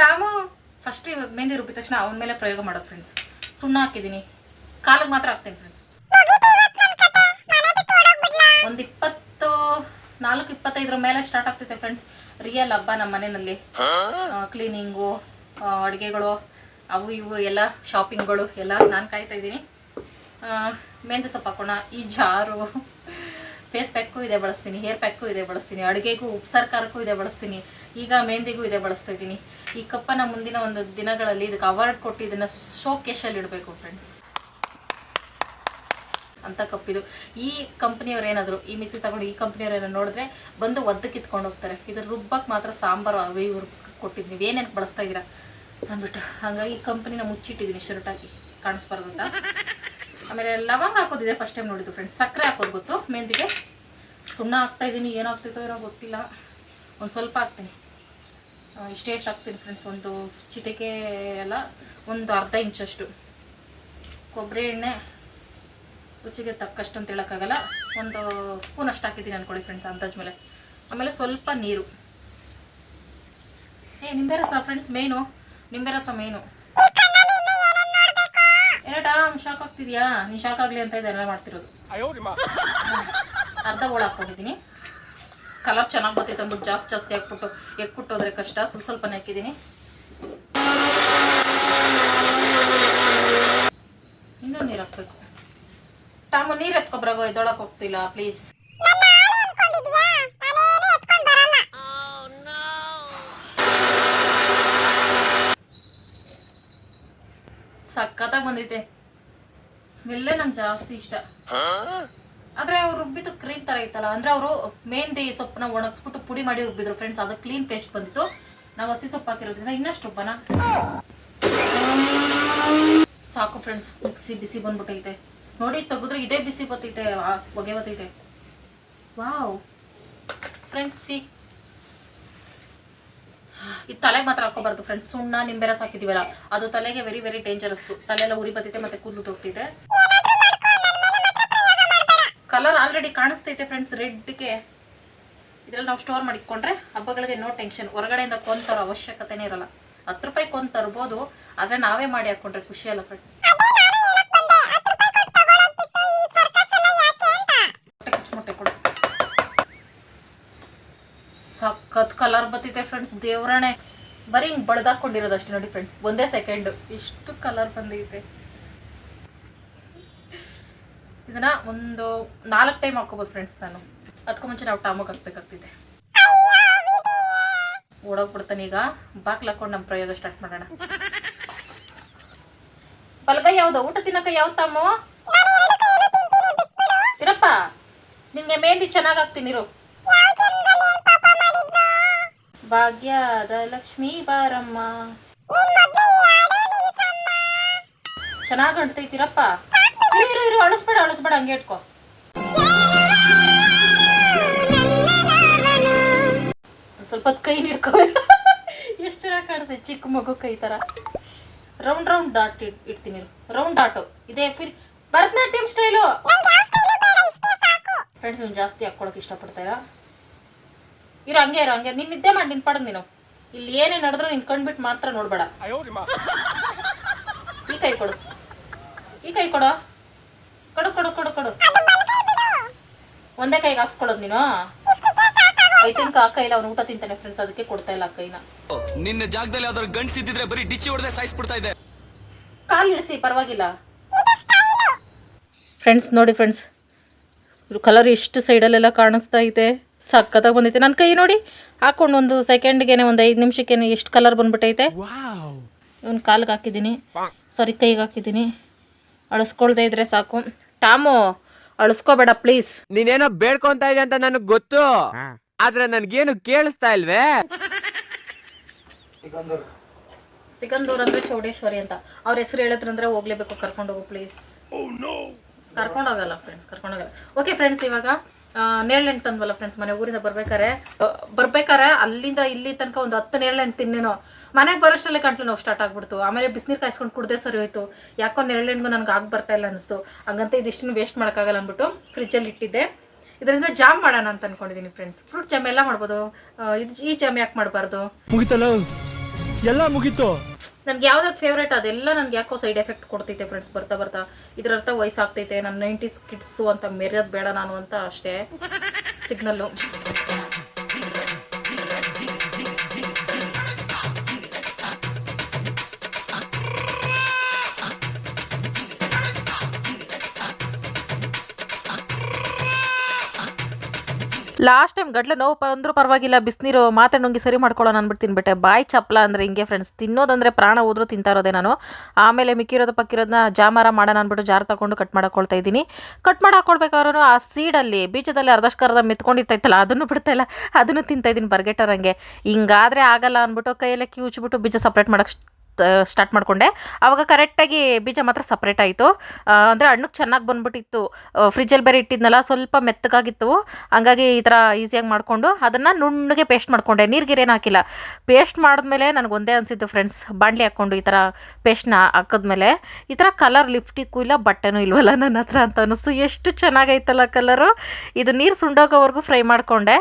ಟಾಮು ಫಸ್ಟ್ ಮೆಹಂದಿ ರುಬ್ಬಿದ ತಕ್ಷಣ ಅವನ ಮೇಲೆ ಪ್ರಯೋಗ ಮಾಡೋದು ಫ್ರೆಂಡ್ಸ್ ಸುಣ್ಣ ಹಾಕಿದ್ದೀನಿ. ಕಾಲಿಗೆ ಮಾತ್ರ ಹಾಕ್ತೀನಿ ಫ್ರೆಂಡ್ಸ್ ಒಂದು ಇಪ್ಪತ್ತು ನಾಲ್ಕು ಇಪ್ಪತ್ತೈದರ ಮೇಲೆ ಸ್ಟಾರ್ಟ್ ಆಗ್ತೈತೆ ಫ್ರೆಂಡ್ಸ್ ರಿಯಲ್ ಹಬ್ಬ ನಮ್ಮ ಮನೆಯಲ್ಲಿ. ಕ್ಲೀನಿಂಗು ಅಡುಗೆಗಳು ಅವು ಇವು ಎಲ್ಲ ಶಾಪಿಂಗ್ಗಳು ಎಲ್ಲ ನಾನು ಕಾಯ್ತಾ ಇದ್ದೀನಿ. ಮೆಹಂದಿ ಸೊಪ್ಪು ಹಾಕೋಣ ಈ ಜಾರು ಫೇಸ್ ಪ್ಯಾಕು ಇದೆ ಬಳಸ್ತೀನಿ ಹೇರ್ ಪ್ಯಾಕು ಇದೆ ಬಳಸ್ತೀನಿ, ಅಡುಗೆಗೂ, ಉಪಸರ್ಕಾರಕ್ಕೂ ಇದೆ ಬಳಸ್ತೀನಿ, ಈಗ ಮೆಹಂದಿಗೂ ಇದೆ ಬಳಸ್ತಾ ಇದ್ದೀನಿ. ಈ ಕಪ್ಪನ್ನು ಮುಂದಿನ ಒಂದು ದಿನಗಳಲ್ಲಿ ಇದಕ್ಕೆ ಅವಾರ್ಡ್ ಕೊಟ್ಟು ಇದನ್ನು ಶೋಕೇಶಲ್ಲಿ ಇಡಬೇಕು ಫ್ರೆಂಡ್ಸ್ ಅಂತ ಕಪ್ಪಿದು ಈ ಕಂಪ್ನಿಯವ್ರು ಏನಾದರೂ, ಈ ಮಿಕ್ಸಿ ತಗೊಂಡು ಈ ಕಂಪ್ನಿಯವ್ರು ಏನಾದ್ರು ನೋಡಿದ್ರೆ ಬಂದು ಒದ್ದು ಕಿತ್ಕೊಂಡು ಹೋಗ್ತಾರೆ. ಇದು ರುಬ್ಬಕ್ಕೆ ಮಾತ್ರ ಸಾಂಬಾರು ಇವ್ರು ಇವು ಕೊಟ್ಟಿದ್ದು. ನೀವು ಏನೇನು ಬಳಸ್ತಾ ಇದ್ದೀರಾ? ಅಂದ್ಬಿಟ್ಟು, ಹಾಗಾಗಿ ಕಂಪ್ನಿನ ಮುಚ್ಚಿಟ್ಟಿದ್ದೀನಿ ಶರ್ಟಾಗಿ. ಕಾಣಿಸ್ಬಾರ್ದು ಅಂತ. ಆಮೇಲೆ ಲವಂಗ ಹಾಕೋದಿದೆ ಫಸ್ಟ್ ಟೈಮ್ ನೋಡಿದ್ದು ಫ್ರೆಂಡ್ಸ್ ಸಕ್ಕರೆ ಹಾಕೋದು ಗೊತ್ತು? ಮೆಹಂದಿಗೆ ಸುಣ್ಣ ಹಾಕ್ತಾ ಇದ್ದೀನಿ ಏನು ಆಗ್ತಿತ್ತೋ ಏನೋ ಗೊತ್ತಿಲ್ಲ. ಒಂದು ಸ್ವಲ್ಪ ಹಾಕ್ತೀನಿ. ಇಷ್ಟೇ ಎಷ್ಟು ಹಾಕ್ತೀನಿ ಫ್ರೆಂಡ್ಸ್ ಒಂದು ಚಿಟಿಕೆ ಎಲ್ಲ ಒಂದು ಅರ್ಧ ಇಂಚಷ್ಟು ಕೊಬ್ಬರಿ ಎಣ್ಣೆ ರುಚಿಗೆ ತಕ್ಕಷ್ಟು ಅಂತ ಹೇಳೋಕ್ಕಾಗಲ್ಲ. ಒಂದು ಸ್ಪೂನ್ ಅಷ್ಟು ಹಾಕಿದ್ದೀನಿ ಅನ್ಕೊಳ್ಳಿ ಫ್ರೆಂಡ್ಸ್ ಅಂದಾಜ್ ಮೇಲೆ. ಆಮೇಲೆ ಸ್ವಲ್ಪ ನೀರು. ಏ, ನಿಂಬೆ ರಸ ಫ್ರೆಂಡ್ಸ್ ಮೇನು ನಿಂಬೆ ರಸ ಶಾಕ್ ಆಗ್ತಿದ್ಯಾ ನೀನು ಶಾಕ್ ಆಗಲಿ ಅಂತ ಇದೆಲ್ಲ ಮಾಡ್ತಿರೋದು. ಅರ್ಧ ಗೋಳ ಹಾಕ್ಕೊಂಡಿದ್ದೀನಿ. ಕಲರ್ ಚೆನ್ನಾಗಿ ಬರ್ತೈತೆ ಅಂದ್ಬಿಟ್ಟು ಜಾಸ್ತಿ ಜಾಸ್ತಿ ಹಾಕ್ಬಿಟ್ಟು ಎಕ್ಬಿಟ್ಟು ಹೋದ್ರೆ ಕಷ್ಟ. ಸ್ವಲ್ಪ ಸ್ವಲ್ಪನೇ ಹಾಕಿದ್ದೀನಿ. ಇನ್ನೊಂದು ನೀರು ಹಾಕ್ಬೇಕು. ಟಾಮು ನೀರು ಎತ್ಕೊಬ್ರಾಗೋ ಎದ್ದೊಳಕ್ಕೆ ಹೋಗ್ತಿಲ್ಲ ಪ್ಲೀಸ್ ಸಖತ್ತಾಗಿ ಬಂದೈತೆ ಸ್ಮೆಲ್ಲೇ ನಂಗೆ ಜಾಸ್ತಿ ಇಷ್ಟ. ಆದ್ರೆ ಅವ್ರು ರುಬ್ಬಿದ್ದು ಕ್ರೀಮ್ ತರ ಇತ್ತಲ್ಲ, ಅಂದ್ರೆ ಅವರು ಮೆಹಂದಿ ಸೊಪ್ಪನ್ನ ಒಣಗಿಸ್ಬಿಟ್ಟು ಪುಡಿ ಮಾಡಿ ರುಬ್ಬಿದ್ರು ಫ್ರೆಂಡ್ಸ್ ಅದು ಕ್ಲೀನ್ ಪೇಸ್ಟ್ ಬಂದಿತ್ತು. ನಾವು ಹಸಿ ಸೊಪ್ಪು ಹಾಕಿರೋದ್ರಿಂದ ಇನ್ನಷ್ಟು ರುಬ್ಬನ? ಸಾಕು ಫ್ರೆಂಡ್ಸ್ ಮಿಕ್ಸಿ ಬಿಸಿ ಬಂದ್ಬಿಟ್ಟೈತೆ. ನೋಡಿ, ತೆಗೆದ್ರೆ ಇದೇ ಬಿಸಿ ಬತ್ತೈತೆ ಹೊಗೆ ಬತ್ತೈತೆ. ವಾವ್. Friends see. ಇದು ತಲೆಗೆ ಮಾತ್ರ ಹಾಕೋಬಾರ್ದು ಫ್ರೆಂಡ್ಸ್ ಸುಣ್ಣ ನಿಂಬೆ ರಸ ಹಾಕಿದೀವಲ್ಲ, ಅದು ತಲೆಗೆ ವೆರಿ ವೆರಿ ಡೇಂಜರಸ್ ತಲೆಲ್ಲ ಉರಿ ಬತ್ತೈತೆ ಮತ್ತೆ ಕೂದಲು ಹೋಗ್ತಿದೆ ಕಲರ್ ಆಲ್ರೆಡಿ ಕಾಣಿಸ್ತೈತೆ ಫ್ರೆಂಡ್ಸ್ ರೆಡ್ಗೆ ಇದ್ರಲ್ಲಿ ನಾವು ಸ್ಟೋರ್ ಮಾಡಿ ಇಟ್ಕೊಂಡ್ರೆ ಹಬ್ಬಗಳಿಗೆ ನೋ ಟೆನ್ಷನ್ ಹೊರಗಡೆಯಿಂದ ಕೊಂತರೋ ಅವಶ್ಯಕತೆನೇ ಇರಲ್ಲ. ಹತ್ತು ರೂಪಾಯಿ ಕೊಂದು ತರ್ಬೋದು, ಆದರೆ ನಾವೇ ಮಾಡಿ ಹಾಕೊಂಡ್ರೆ ಖುಷಿ ಅಲ್ಲ ಫ್ರೆಂಡ್ ಸಖತ್ ಕಲರ್ ಬತ್ತಿದೆ ಫ್ರೆಂಡ್ಸ್ ದೇವ್ರಣೆ ಬರೀ ಹಿಂಗೆ ಬಳ್ದಾಕೊಂಡಿರೋದು ಅಷ್ಟೇ ನೋಡಿ ಫ್ರೆಂಡ್ಸ್ ಒಂದೇ ಸೆಕೆಂಡ್ ಇಷ್ಟು ಕಲರ್ ಬಂದೈತೆ. ಇದನ್ನ ಒಂದು ನಾಲ್ಕು ಟೈಮ್ ಹಾಕೋಬೋದು ಫ್ರೆಂಡ್ಸ್ ನಾನು. ಅದಕ್ಕೂ ಮುಂಚೆ ನಾವು ಟಾಮಕ್ ಹಾಕ್ಬೇಕಾಗ್ತಿದೆ. ಓಡೋಗ್ಬಿಡ್ತಾನೆ ಈಗ. ಬಾಕ್ಲ್ ಹಾಕೊಂಡು ನಮ್ಮ ಪ್ರಯೋಗ ಸ್ಟಾರ್ಟ್ ಮಾಡೋಣ. ಬಲ್ಗೈ ಯಾವ್ದು? ಊಟ ತಿನ್ನಕ ಯಾವ ತಾಮು? ಇರಪ್ಪ ನಿಮ್ಗೆ ಮೆಹಂದಿ ಚೆನ್ನಾಗ್ ಹಾಕ್ತೀನಿ ಭಾಗ್ಯ ಭಾಗ್ಯದ ಲಕ್ಷ್ಮೀ ಬಾರಮ್ಮ. ಚೆನ್ನಾಗಿ ಅಂಟ್ತೈತಿರಪ್ಪ. ಇರು ಇರು ಅಳಿಸ್ಬೇಡ ಅಳಿಸ್ಬೇಡ ಹಂಗೆ ಇಟ್ಕೋ. ಸ್ವಲ್ಪ ಹೊತ್ತು ಕೈ ಹಿಡ್ಕೋ. ಎಷ್ಟು ಚೆನ್ನಾಗಿ ಕಾಣಿಸ್ತೈತೆ ಚಿಕ್ಕ ಮಗು ಕೈ ಥರ ರೌಂಡ್ ರೌಂಡ್ ಡಾಟ್ ಇಡ್ ಇಡ್ತೀನಿ ರೌಂಡ್ ಡಾಟು ಇದೇ ಫಿರ್ ಭರತನಾಟ್ಯಂ ಸ್ಟೈಲು ಫ್ರೆಂಡ್ಸ್ ನೀವು ಜಾಸ್ತಿ ಹಾಕ್ಕೊಳಕ್ಕೆ ಇಷ್ಟಪಡ್ತೀರಾ ಇರು? ಹಂಗೆ ಇರೋ ಹಂಗೆ. ನಿನ್ನ ನಿದ್ದೆ ಮಾಡಿ ನಿನ್ ಪಡಗ್ ನೀನು. ಇಲ್ಲಿ ಏನೇ ನಡೆದ್ರು ನಿನ್ ಕಣ್ಬಿಟ್ಟು ಮಾತ್ರ ನೋಡ್ಬೇಡ. ಈ ಕೈ ಕೊಡು. ಈ ಕೈ ಕೊಡು. ಕೊಡು ಕೊಡು ಕೊಡು ಕೊಡು. ಒಂದೇ ಕೈಗೆ ಹಾಕ್ಸ್ಕೊಳ್ಳೋದು ನೀನು? ಐ ತಿಂಕ್ ಆ ಕೈಲ ಅವ್ನು ಊಟ ತಿಂತಾನೆ ಫ್ರೆಂಡ್ಸ್ ಅದಕ್ಕೆ ಕೊಡ್ತಾ ಇಲ್ಲ ನಿನ್ನ ಜಾಗದಲ್ಲಿ ಯಾವ್ದಾದ್ರು ಗಂಡ್ಸ್ ಇದ್ದಿದ್ರೆ ಬರೀ ಡಿಚ್ಚಿ ಹೊಡೆದೆ ಸಾಯಿಸ್ಬಿಡ್ತಾ ಇದೆ ಕಾಲು ಇಳಿಸಿ ಪರವಾಗಿಲ್ಲ. ಫ್ರೆಂಡ್ಸ್ ನೋಡಿ ಫ್ರೆಂಡ್ಸ್ ಇದು ಕಲರ್ ಎಷ್ಟು ಸೈಡಲ್ಲೆಲ್ಲ ಕಾಣಿಸ್ತಾ ಐತೆ ಸಕ್ಕತ್ತಾಗಿ ಬಂದೈತೆ. ನನ್ನ ಕೈ ನೋಡಿ ಹಾಕೊಂಡು ಒಂದು ಸೆಕೆಂಡ್ಗೆ ಒಂದು ಐದು ನಿಮಿಷಕ್ಕೇನೆ ಎಷ್ಟು ಕಲರ್ ಬಂದ್ಬಿಟ್ಟೈತೆ ಇವನ್ ಕಾಲಿಗೆ ಹಾಕಿದ್ದೀನಿ. ಸಾರಿ ಕೈಗೆ ಹಾಕಿದ್ದೀನಿ. ಅಳಿಸ್ಕೊಳ್ದೇ ಇದ್ರೆ ಸಾಕು. ಟಾಮು ಅಳಿಸ್ಕೋಬೇಡ ಪ್ಲೀಸ್ ನೀನೇನೋ ಬೇಡ್ಕೊಂತ ಇದೆ ಅಂತ ನನಗ್ ಗೊತ್ತು. ಆದ್ರೆ ನನ್ಗೇನು ಕೇಳಿಸ್ತಾ ಇಲ್ವೇ? ಸಿಗಂದೂರ್ ಅಂದ್ರೆ ಚೌಡೇಶ್ವರಿ ಅಂತ. ಅವ್ರ ಹೆಸರು ಹೇಳಿದ್ರಂದ್ರೆ ಹೋಗ್ಲೇಬೇಕು ಕರ್ಕೊಂಡು ಹೋಗು ಪ್ಲೀಸ್ ಕರ್ಕೊಂಡೋಗಲ್ಲ ಫ್ರೆಂಡ್ಸ್ ಕರ್ಕೊಂಡೋಗಲ್ಲ ಓಕೆ ಫ್ರೆಂಡ್ಸ್ ಇವಾಗ ನೇರಳೆಣ್ಣು ತಂದ್ವಲ್ಲ ಫ್ರೆಂಡ್ಸ್ ಮನೆ ಊರಿಂದ ಬರ್ಬೇಕಾರೆ ಬರ್ಬೇಕಾರೆ ಅಲ್ಲಿಂದ ಇಲ್ಲಿ ತನಕ ಒಂದು ಹತ್ತು ನೇರಳೆಣ್ಣು ತಿನ್ನೇನೋ. ಮನೆಗೆ ಬರೋಷ್ಟರಲ್ಲೇ ಕಂಟ್ಲು ನೋವು ಸ್ಟಾರ್ಟ್ ಆಗ್ಬಿಡ್ತು. ಆಮೇಲೆ ಬಿಸಿನೀರು ಕಾಯಿಸ್ಕೊಂಡು ಕುಡ್ದೇ ಸರಿ ಹೋಯ್ತು. ಯಾಕೋ ನೆರಳೆಣ್ಗೂ ನನಗೆ ಆಗಿ ಬರ್ತಾ ಇಲ್ಲ ಅನಿಸ್ತು ಹಂಗಂತ ಇದಿಷ್ಟನ್ನು ವೇಸ್ಟ್ ಮಾಡೋಕ್ಕಾಗಲ್ಲ ಅಂದ್ಬಿಟ್ಟು ಫ್ರಿಜ್ಜಲ್ಲಿ ಇಟ್ಟಿದ್ದೆ. ಇದರಿಂದ ಜಾಮ್ ಮಾಡೋಣ ಅಂತ ಅನ್ಕೊಂಡಿದ್ದೀನಿ ಫ್ರೆಂಡ್ಸ್ ಫ್ರೂಟ್ ಜಾಮ್ ಎಲ್ಲ ಮಾಡ್ಬೋದು. ಇದು ಈ ಜಾಮ್ ಯಾಕೆ ಮಾಡಬಾರ್ದು? ಮುಗಿತಲ್ಲ? ಎಲ್ಲ ಮುಗೀತು. ನನಗೆ ಯಾವ್ದಾದ್ರು ಫೇವ್ರೇಟ್ ಅದೆಲ್ಲ ನನಗೆ ಯಾಕೋ ಸೈಡ್ ಎಫೆಕ್ಟ್ ಕೊಡ್ತೈತೆ ಫ್ರೆಂಡ್ಸ್ ಬರ್ತಾ ಬರ್ತಾ. ಇದ್ರ ಅರ್ಥ ವಯಸ್ಸಾಗ್ತೈತೆ. ನನ್ನ ನೈಂಟೀಸ್ ಕಿಡ್ಸು ಅಂತ ಮೆರೆಯೋದು ಬೇಡ ನಾನು ಅಂತ ಅಷ್ಟೇ. ಸಿಗ್ನಲ್ಲು ಲಾಸ್ಟ್ ಟೈಮ್ ಗಡ್ಲೆ ನೋವು ಅಂದ್ರೂ ಪರವಾಗಿಲ್ಲ, ಬಿಸಿನೀರು ಮಾತೆ ನುಂಗಿ ಸರಿ ಮಾಡ್ಕೊಳ್ಳೋಣ ಅಂದ್ಬಿಟ್ಟು ತಿನ್ಬಿಟ್ಟೆ ಬಾಯಿ ಚಪ್ಪಲ ಅಂದರೆ ಹಿಂಗೆ ಫ್ರೆಂಡ್ಸ್ ತಿನ್ನೋದಂದರೆ ಪ್ರಾಣ ಹೋದ್ರೂ ತಿಂತಾ ಇರೋದೆ ನಾನು. ಆಮೇಲೆ ಮಿಕ್ಕಿರೋದು ಪಕ್ಕಿರೋದನ್ನ ಜಾಮಾರ ಮಾಡೋಣ ಅಂದ್ಬಿಟ್ಟು ಜಾರ್ ತಗೊಂಡು ಕಟ್ ಮಾಡಾಕೊಳ್ತಾ ಇದ್ದೀನಿ. ಕಟ್ ಮಾಡಿ ಹಾಕೊಳ್ಬೇಕಾದ್ರೂ ಆ ಸೀಡಲ್ಲಿ ಬೀಜದಲ್ಲಿ ಅರ್ಧಷ್ಟು ಕರ್ದ ಮೆತ್ಕೊಂಡಿರ್ತೈತಲ್ಲ ಅದನ್ನು ಬಿಡ್ತಾ ಇಲ್ಲ. ಅದನ್ನು ತಿಂತಾ ಇದ್ದೀನಿ ಬರ್ಗೆಟರಂಗೆ ಹಿಂಗಾದ್ರೆ ಆಗಲ್ಲ ಅಂದ್ಬಿಟ್ಟು ಕೈಯಲ್ಲೇ ಕಿವುಚ್ಬಿಟ್ಟು ಬೀಜ ಸಪ್ರೇಟ್ ಮಾಡೋಕ್ಕೆ ಸ್ಟಾರ್ಟ್ ಮಾಡಿಕೊಂಡೆ. ಆವಾಗ ಕರೆಕ್ಟಾಗಿ ಬೀಜ ಮಾತ್ರ ಸಪ್ರೇಟ್ ಆಯಿತು. ಅಂದರೆ ಹಣ್ಣಕ್ಕೆ ಚೆನ್ನಾಗಿ ಬಂದ್ಬಿಟ್ಟಿತ್ತು. ಫ್ರಿಜ್ಜಲ್ಲಿ ಬೇರೆ ಇಟ್ಟಿದ್ನಲ್ಲ, ಸ್ವಲ್ಪ ಮೆತ್ತಗಾಗಿತ್ತು. ಹಂಗಾಗಿ ಈ ಥರ ಈಸಿಯಾಗಿ ಮಾಡಿಕೊಂಡು ಅದನ್ನು ನುಣ್ಣಗೆ ಪೇಸ್ಟ್ ಮಾಡಿಕೊಂಡೆ. ನೀರ್ಗಿರೇನು ಹಾಕಿಲ್ಲ. ಪೇಸ್ಟ್ ಮಾಡಿದ್ಮೇಲೆ ನನಗೆ ಒಂದೇ ಅನಿಸಿದ್ದು ಫ್ರೆಂಡ್ಸ್ ಬಾಣಲಿ ಹಾಕ್ಕೊಂಡು ಈ ಥರ ಪೇಸ್ಟ್ನ ಹಾಕಿದ್ಮೇಲೆ ಈ ಥರ ಕಲರ್ ಲಿಫ್ಟಿಕ್ಕೂ ಇಲ್ಲ, ಬಟ್ಟೆನೂ ಇಲ್ವಲ್ಲ ನನ್ನ ಹತ್ರ ಅಂತ ಅನ್ನಿಸ್ತು ಎಷ್ಟು ಚೆನ್ನಾಗೈತಲ್ಲ ಕಲರು ಇದು ನೀರು ಸುಂಡೋಗೋವರೆಗೂ ಫ್ರೈ ಮಾಡಿಕೊಂಡೆ.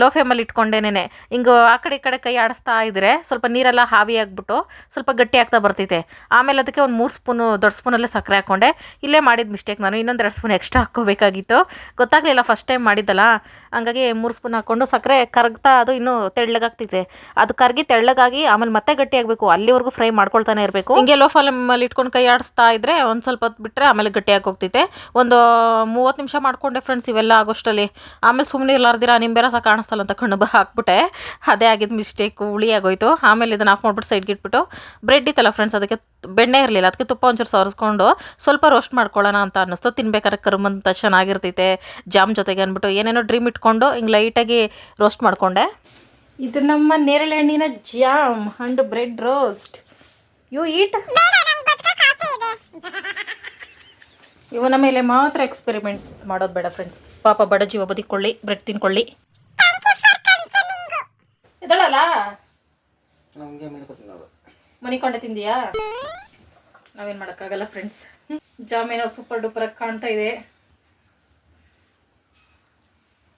ಲೋ ಫ್ಲೇಮಲ್ಲಿ ಇಟ್ಕೊಂಡೇನೆ ಹಿಂಗೆ ಆ ಕಡೆ ಈ ಕಡೆ ಕೈ ಆಡಿಸ್ತಾ ಇದ್ರೆ ಸ್ವಲ್ಪ ನೀರೆಲ್ಲ ಹಾವಿ ಆಗಿಬಿಟ್ಟು ಸ್ವಲ್ಪ ಗಟ್ಟಿ ಆಗ್ತಾ ಬರ್ತೈತೆ. ಆಮೇಲೆ ಅದಕ್ಕೆ ಒಂದು ಮೂರು ಸ್ಪೂನು, ದೊಡ್ಡ ಸ್ಪೂನಲ್ಲೇ ಸಕ್ಕರೆ ಹಾಕ್ಕೊಂಡೆ ಇಲ್ಲೇ ಮಾಡಿದ ಮಿಸ್ಟೇಕ್ ನಾನು ಇನ್ನೊಂದು ಎರಡು ಸ್ಪೂನ್ ಎಕ್ಸ್ಟ್ರಾ ಹಾಕ್ಕೋಬೇಕಾಗಿತ್ತು. ಗೊತ್ತಾಗಲಿಲ್ಲ ಫಸ್ಟ್ ಟೈಮ್ ಮಾಡಿದ್ದಲ್ಲ. ಹಂಗಾಗಿ ಮೂರು ಸ್ಪೂನ್ ಹಾಕ್ಕೊಂಡು ಸಕ್ಕರೆ ಕರಗ್ತಾ ಅದು ಇನ್ನೂ ತೆಳ್ಳಗಾಗ್ತೈತೆ ಅದು ಕರಗಿ ತೆಳ್ಳಗಾಗಿ ಆಮೇಲೆ ಮತ್ತೆ ಗಟ್ಟಿ ಆಗಬೇಕು. ಅಲ್ಲಿವರೆಗೂ ಫ್ರೈ ಮಾಡ್ಕೊಳ್ತಾನೆ ಇರಬೇಕು. ಹಿಂಗೆ ಲೋ ಫ್ಲೇಮಲ್ಲಿ ಇಟ್ಕೊಂಡು ಕೈ ಆಡಿಸ್ತಾ ಇದ್ದರೆ ಒಂದು ಸ್ವಲ್ಪ ಹೊತ್ತು ಬಿಟ್ಟರೆ ಆಮೇಲೆ ಗಟ್ಟಿಯಾಗಿ ಹೋಗ್ತೈತೆ ಒಂದು ಮೂವತ್ತು ನಿಮಿಷ ಮಾಡ್ಕೊಂಡೆ ಫ್ರೆಂಡ್ಸ್ ಇವೆಲ್ಲ ಆಗೋಷ್ಟರಲ್ಲಿ. ಆಮೇಲೆ ಸುಮ್ಮನೆ ಇರ್ಲಾರ್ದಿರ ಬೇರೆ ಸಹ ಕಾಣಿಸ್ತಲ್ಲ ಅಂತ ಕಣ್ಣು ಹಾಕ್ಬಿಟ್ಟೆ. ಅದೇ ಆಗಿದ್ದು ಮಿಸ್ಟೇಕು ಹುಳಿ ಆಗೋಯ್ತು ಆಮೇಲೆ ಇದನ್ನು ಆಫ್ ಮಾಡ್ಬಿಟ್ಟು ಸೈಡ್ಗೆ ಇಟ್ಬಿಟ್ಟು ಬ್ರೆಡ್ ಇತ್ತಲ್ಲ ಫ್ರೆಂಡ್ಸ್ ಅದಕ್ಕೆ ಬೆಣ್ಣೆ ಇರಲಿಲ್ಲ ಅದಕ್ಕೆ ತುಪ್ಪ ಒಂಚೂರು ಸವರಿಸ್ಕೊಂಡು ಸ್ವಲ್ಪ ರೋಸ್ಟ್ ಮಾಡ್ಕೊಳ್ಳೋಣ ಅಂತ ಅನ್ನಿಸ್ತು. ತಿನ್ಬೇಕಾದ್ರೆ ಕರುಮಂತ ಚೆನ್ನಾಗಿರ್ತೈತೆ ಜಾಮ್ ಜೊತೆಗೆ ಅಂದ್ಬಿಟ್ಟು ಏನೇನೋ ಡ್ರೀಮ್ ಇಟ್ಕೊಂಡು ಹಿಂಗೆ ಲೈಟಾಗಿ ರೋಸ್ಟ್ ಮಾಡಿಕೊಂಡೆ. ಇದು ನಮ್ಮ ನೇರಳೆ ಹಣ್ಣಿನ jam and bread roast you eat ಇವನ ಮೇಲೆ ಮಾತ್ರ ಎಕ್ಸ್ಪೆರಿಮೆಂಟ್ ಮಾಡೋದು ಬೇಡ ಫ್ರೆಂಡ್ಸ್ ಪಾಪ ಬಡ ಜೀವ ಬದುಕೊಳ್ಳಿ ಬ್ರೆಡ್ ತಿನ್ಕೊಳ್ಳಿ. ಇದಳಲ್ಲ ಮನಿಕೊಂಡೆ ತಿಂದಿಯಾ? ನಾವೇನ್ ಮಾಡೋಕ್ಕಾಗಲ್ಲ ಫ್ರೆಂಡ್ಸ್ ಜಾಮೇನೋ ಸೂಪರ್ ಡೂಪರ್ ಆಗಿ ಕಾಣ್ತಾ ಇದೆ.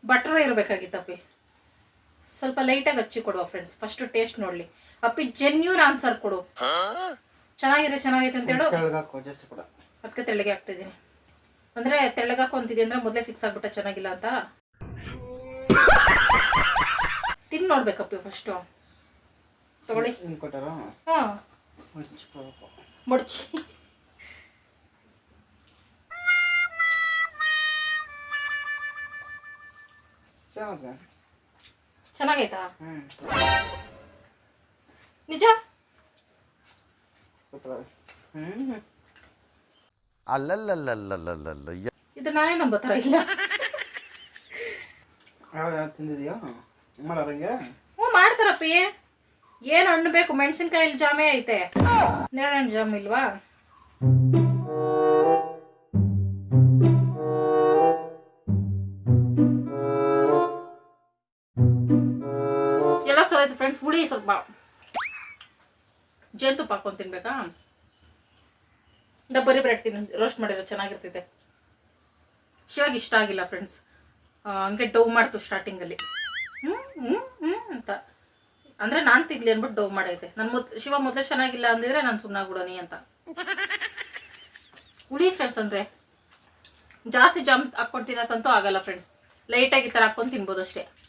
ಬಟ್ರ ಇರಬೇಕಾಗಿತ್ತಪ್ಪಿ ಸ್ವಲ್ಪ ಲೈಟಾಗಿ ಹಚ್ಚಿ ಕೊಡುವ ಫ್ರೆಂಡ್ಸ್ ಫಸ್ಟ್ ಟೇಸ್ಟ್ ನೋಡ್ಲಿ. ಅಪ್ಪಿ ಜೆನ್ಯೂನ್ ಆನ್ಸರ್ ಕೊಡು. ಚೆನ್ನಾಗಿದೆ ಚೆನ್ನಾಗೈತೆ ಅಂತ ಹೇಳು. ಅದಕ್ಕೆ ತೆಳ್ಳಗೆ ಹಾಕ್ತಿದ್ದೀನಿ ಅಂದ್ರೆ ತೆಳ್ಳಗಾಕು ಅಂತಿದೆ ಅಂದ್ರೆ ಮೊದಲೇ ಫಿಕ್ಸ್ ಆಗ್ಬಿಟ್ಟ ಚೆನ್ನಾಗಿಲ್ಲ ಅಂತ? ತಿನ್ ನೋಡ್ಬೇಕಪ್ಪಿ ಫಸ್ಟು ತಗೊಳ್ಳಿ. ಹಾ. ಮುಡ್ಚಿ ಚೆನ್ನಾಗೈತಾ? ನಿಜ? ಅಲ್ಲಲ್ಲಲ್ಲಲ್ಲಲ್ಲಲ್ಲ ಇದು ನಾನೇ ನಂಬೋ ಥರ ಇಲ್ಲ. ತಿಂದಿದ್ಯಾ? ಮಾಡೋರಂಗೆ ಹ್ಞೂ ಮಾಡ್ತಾರಪ್ಪಿ. ಏನು ಹಣ್ಣು ಬೇಕು? ಮೆಣಸಿನ್ಕಾಯಿ ಜಾಮೆ ಐತೆ. ನೇರಳೆ ಜಾಮ್ ಇಲ್ವಾ? ಎಲ್ಲ ಸಲ ಐತೆ ಫ್ರೆಂಡ್ಸ್ ಹುಳಿ ಸ್ವಲ್ಪ ಜೇನುತುಪ್ಪ ಹಾಕೊಂಡು ತಿನ್ಬೇಕಾ? ಡಬ್ಬರಿ ಬರೀ ಬ್ರೆಡ್ ತಿನ್ನು ರೋಸ್ಟ್ ಮಾಡಿರೋ ಚೆನ್ನಾಗಿರ್ತೈತೆ. ಶಿವಾಗ ಇಷ್ಟ ಆಗಿಲ್ಲ ಫ್ರೆಂಡ್ಸ್ ಹಂಗೆ ಡವ್ ಮಾಡ್ತು ಸ್ಟಾರ್ಟಿಂಗಲ್ಲಿ ಹ್ಞೂ ಹ್ಞೂ ಹ್ಞೂ ಅಂತ. ಅಂದರೆ ನಾನು ತಿನ್ಲಿ ಅಂದ್ಬಿಟ್ಟು ಡೋವ್ ಮಾಡೈತೆ. ನನ್ನ ಮೊದ್, ಶಿವ ಮೊದಲೇ ಚೆನ್ನಾಗಿಲ್ಲ ಅಂದಿದ್ರೆ ನಾನು ಸುಮ್ಮನಾಗ್ಬಿಡೋನಿ ಅಂತ. ಹುಳಿ ಫ್ರೆಂಡ್ಸ್ ಅಂದ್ರೆ, ಜಾಸ್ತಿ ಜಾಮ್ ಹಾಕೊಂಡ್ ತಿನ್ನಕ್ಕಂತೂ ಆಗಲ್ಲ ಫ್ರೆಂಡ್ಸ್ ಲೈಟಾಗಿ ಈ ತರ ಹಾಕೊಂಡ್ ತಿನ್ಬೋದು ಅಷ್ಟೇ.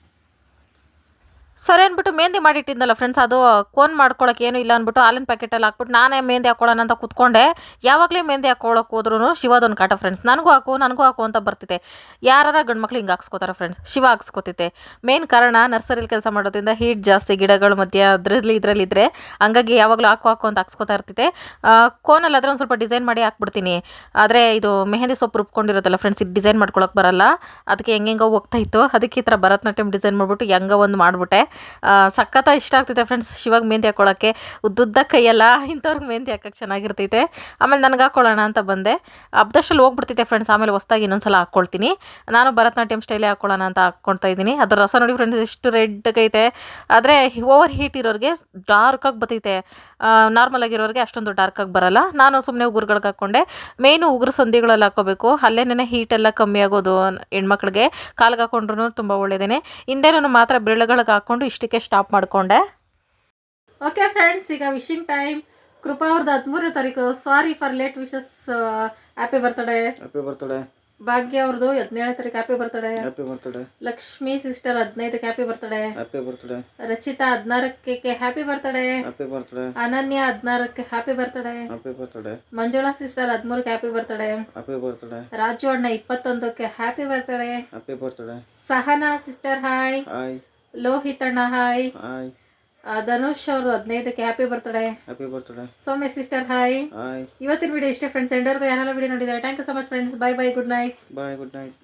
ಸರಿ ಅಂದ್ಬಿಟ್ಟು ಮೆಹಂದಿ ಮಾಡಿಟ್ಟಿದ್ನಲ್ಲ ಫ್ರೆಂಡ್ಸ್ ಅದು ಕೋನ್ ಮಾಡ್ಕೊಳಕ್ಕೆ ಏನೂ ಇಲ್ಲ ಅಂದ್ಬಿಟ್ಟು ಹಾಲಿನ ಪ್ಯಾಕೆಟಲ್ಲಿ ಹಾಕ್ಬಿಟ್ಟು ನಾನೇ ಮೆಹಂದಿ ಹಾಕೊಳ್ಳೋಣ ಅಂತ ಕೂತ್ಕೊಂಡೆ. ಯಾವಾಗಲೇ ಮೆಹಂದಿ ಹಾಕೊಳ್ಳೋಕೆ ಹೋದ್ರೂ ಶಿವದೊಂದು ಕಾಟ ಫ್ರೆಂಡ್ಸ್ ನನಗೂ ಹಾಕು ನನಗೂ ಹಾಕು ಅಂತ ಬರ್ತಿದೆ ಯಾರ ಗಂಡ್ಮಕ್ಳು ಹಿಂಗೆ ಹಾಕ್ಸ್ಕೋತಾರೆ ಫ್ರೆಂಡ್ಸ್ ಶಿವ ಹಾಕ್ಸ್ಕೊತಿದ್ದೆ ಮೇನ್ ಕಾರಣ ನರ್ಸರಿಲಿ ಕೆಲಸ ಮಾಡೋದ್ರಿಂದ ಹೀಟ್ ಜಾಸ್ತಿ, ಗಿಡಗಳ ಮಧ್ಯೆ ಅದರಲ್ಲಿ, ಇದರಲ್ಲಿ ಇದ್ದರೆ ಹಂಗಾಗಿ ಯಾವಾಗಲೂ ಹಾಕು ಹಾಕು ಅಂತ ಹಾಕ್ಸ್ಕೊತಾ ಇರ್ತಿದ್ದೆ ಕೋನಲ್ಲಿ ಆದರೆ ಒಂದು ಸ್ವಲ್ಪ ಡಿಸೈನ್ ಮಾಡಿ ಹಾಕ್ಬಿಡ್ತೀನಿ. ಆದರೆ ಇದು ಮೆಹಂದಿ ಸೊಪ್ಪು ರುಬ್ಕೊಂಡಿರೋದಲ್ಲ ಫ್ರೆಂಡ್ಸ್ ಇದು ಡಿಸೈನ್ ಮಾಡ್ಕೊಳಕ್ಕೆ ಬರಲ್ಲ. ಅದಕ್ಕೆ ಹೆಂಗೆಂಗೋ ಹೋಗ್ತಾ ಇತ್ತು. ಅದಕ್ಕೆ ಈ ಥರ ಭರತನಾಟ್ಯಂ ಡಿಸೈನ್ ಮಾಡಿಬಿಟ್ಟು ಹೆಂಗೋ ಒಂದು ಮಾಡಿಬಿಟ್ಟೆ. ಸಖತ್ತ ಇಷ್ಟ ಆಗ್ತೈತೆ ಫ್ರೆಂಡ್ಸ್ ಶಿವಾಗ ಮೆಹಂದಿ ಹಾಕೊಳ್ಳೋಕ್ಕೆ ಉದ್ದುದ್ದ ಕೈಯಲ್ಲ ಇಂಥವ್ರಿಗೆ ಮೆಹಂದಿ ಹಾಕಕ್ಕೆ ಚೆನ್ನಾಗಿರ್ತೈತೆ. ಆಮೇಲೆ ನನಗೆ ಹಾಕೊಳ್ಳೋಣ ಅಂತ ಬಂದೆ. ಅಬ್ದಷ್ಟಲ್ಲಿ ಹೋಗ್ಬಿಡ್ತೈತೆ ಫ್ರೆಂಡ್ಸ್ ಆಮೇಲೆ ಹೊಸ್ದಾಗಿ ಇನ್ನೊಂದ್ಸಲ ಹಾಕ್ಕೊಳ್ತೀನಿ ನಾನು ಭರತನಾಟ್ಯಂ ಸ್ಟೈಲೇ ಹಾಕೊಳ್ಳೋಣ ಅಂತ ಹಾಕ್ಕೊಳ್ತಾ ಇದ್ದೀನಿ. ಅದ್ರ ರಸ ನೋಡಿ ಫ್ರೆಂಡ್ಸ್ ಎಷ್ಟು ರೆಡ್ಗೈತೆ ಆದರೆ ಓವರ್ ಹೀಟ್ ಇರೋರಿಗೆ ಡಾರ್ಕ್ ಆಗಿ ಬರ್ತೈತೆ ನಾರ್ಮಲ್ ಆಗಿರೋರಿಗೆ ಅಷ್ಟೊಂದು ಡಾರ್ಕ್ ಆಗಿ ಬರಲ್ಲ. ನಾನು ಸುಮ್ಮನೆ ಉಗುರುಗಳಿಗೆ ಹಾಕ್ಕೊಂಡೆ ಮೇಯ್ನು ಉಗುರು ಸಂಧಿಗಳಲ್ಲಿ ಹಾಕ್ಕೋಬೇಕು ಅಲ್ಲೇನೇ ಎಲ್ಲ ಕಮ್ಮಿ ಆಗೋದು ಹೆಣ್ಮಕ್ಳಿಗೆ. ಕಾಲ್ಗೆ ಹಾಕೊಂಡ್ರು ತುಂಬ ಒಳ್ಳೆಯದೇನೆ ನಾನು ಮಾತ್ರ ಬೆರಳುಗಳಿಗೆ ಹಾಕ್ಕೊಂಡು ಇಷ್ಟಕ್ಕೆ ಸ್ಟಾಪ್ ಮಾಡಿಕೊಂಡೆ. ಓಕೆ ಫ್ರೆಂಡ್ಸ್ ಈಗ ವಿಶಿಂಗ್ ಟೈಮ್ ಕೃಪಾ ಅವ್ರದ್ದು ಹದಿಮೂರನೇ ತಾರೀಕು. Sorry for late wishes happy birthday happy birthday Bhagya ಅವ್ರದ್ದು ಹದಿನೇಳನೇ ತಾರೀಕು happy birthday happy birthday Lakshmi sister ಹದಿನೈದಕ್ಕೆ happy birthday happy birthday Rachita ಹದಿನಾರಕ್ಕೆ happy birthday happy birthday Ananya ಹದಿನಾರಕ್ಕೆ happy birthday happy birthday Manjula sister ಹದಿಮೂರಕ್ಕೆ happy birthday happy birthday Raju anna ಇಪ್ಪತ್ತೊಂದಕ್ಕೆ happy birthday happy birthday Sahana sister hi hi Lohith anna hi. Hi Dhanush ಅವ್ರದ್ದು ಹದಿನೈದಕ್ಕೆ happy birthday happy birthday Soumya sister hi. Hi. ಇವತ್ತಿನ video ಇಷ್ಟೇ friends ಎಂಡರ್ಗೂ ಯಾರೆಲ್ಲ video ನೋಡಿದ್ದಾರೆ? Thank you so much friends bye bye good night bye good night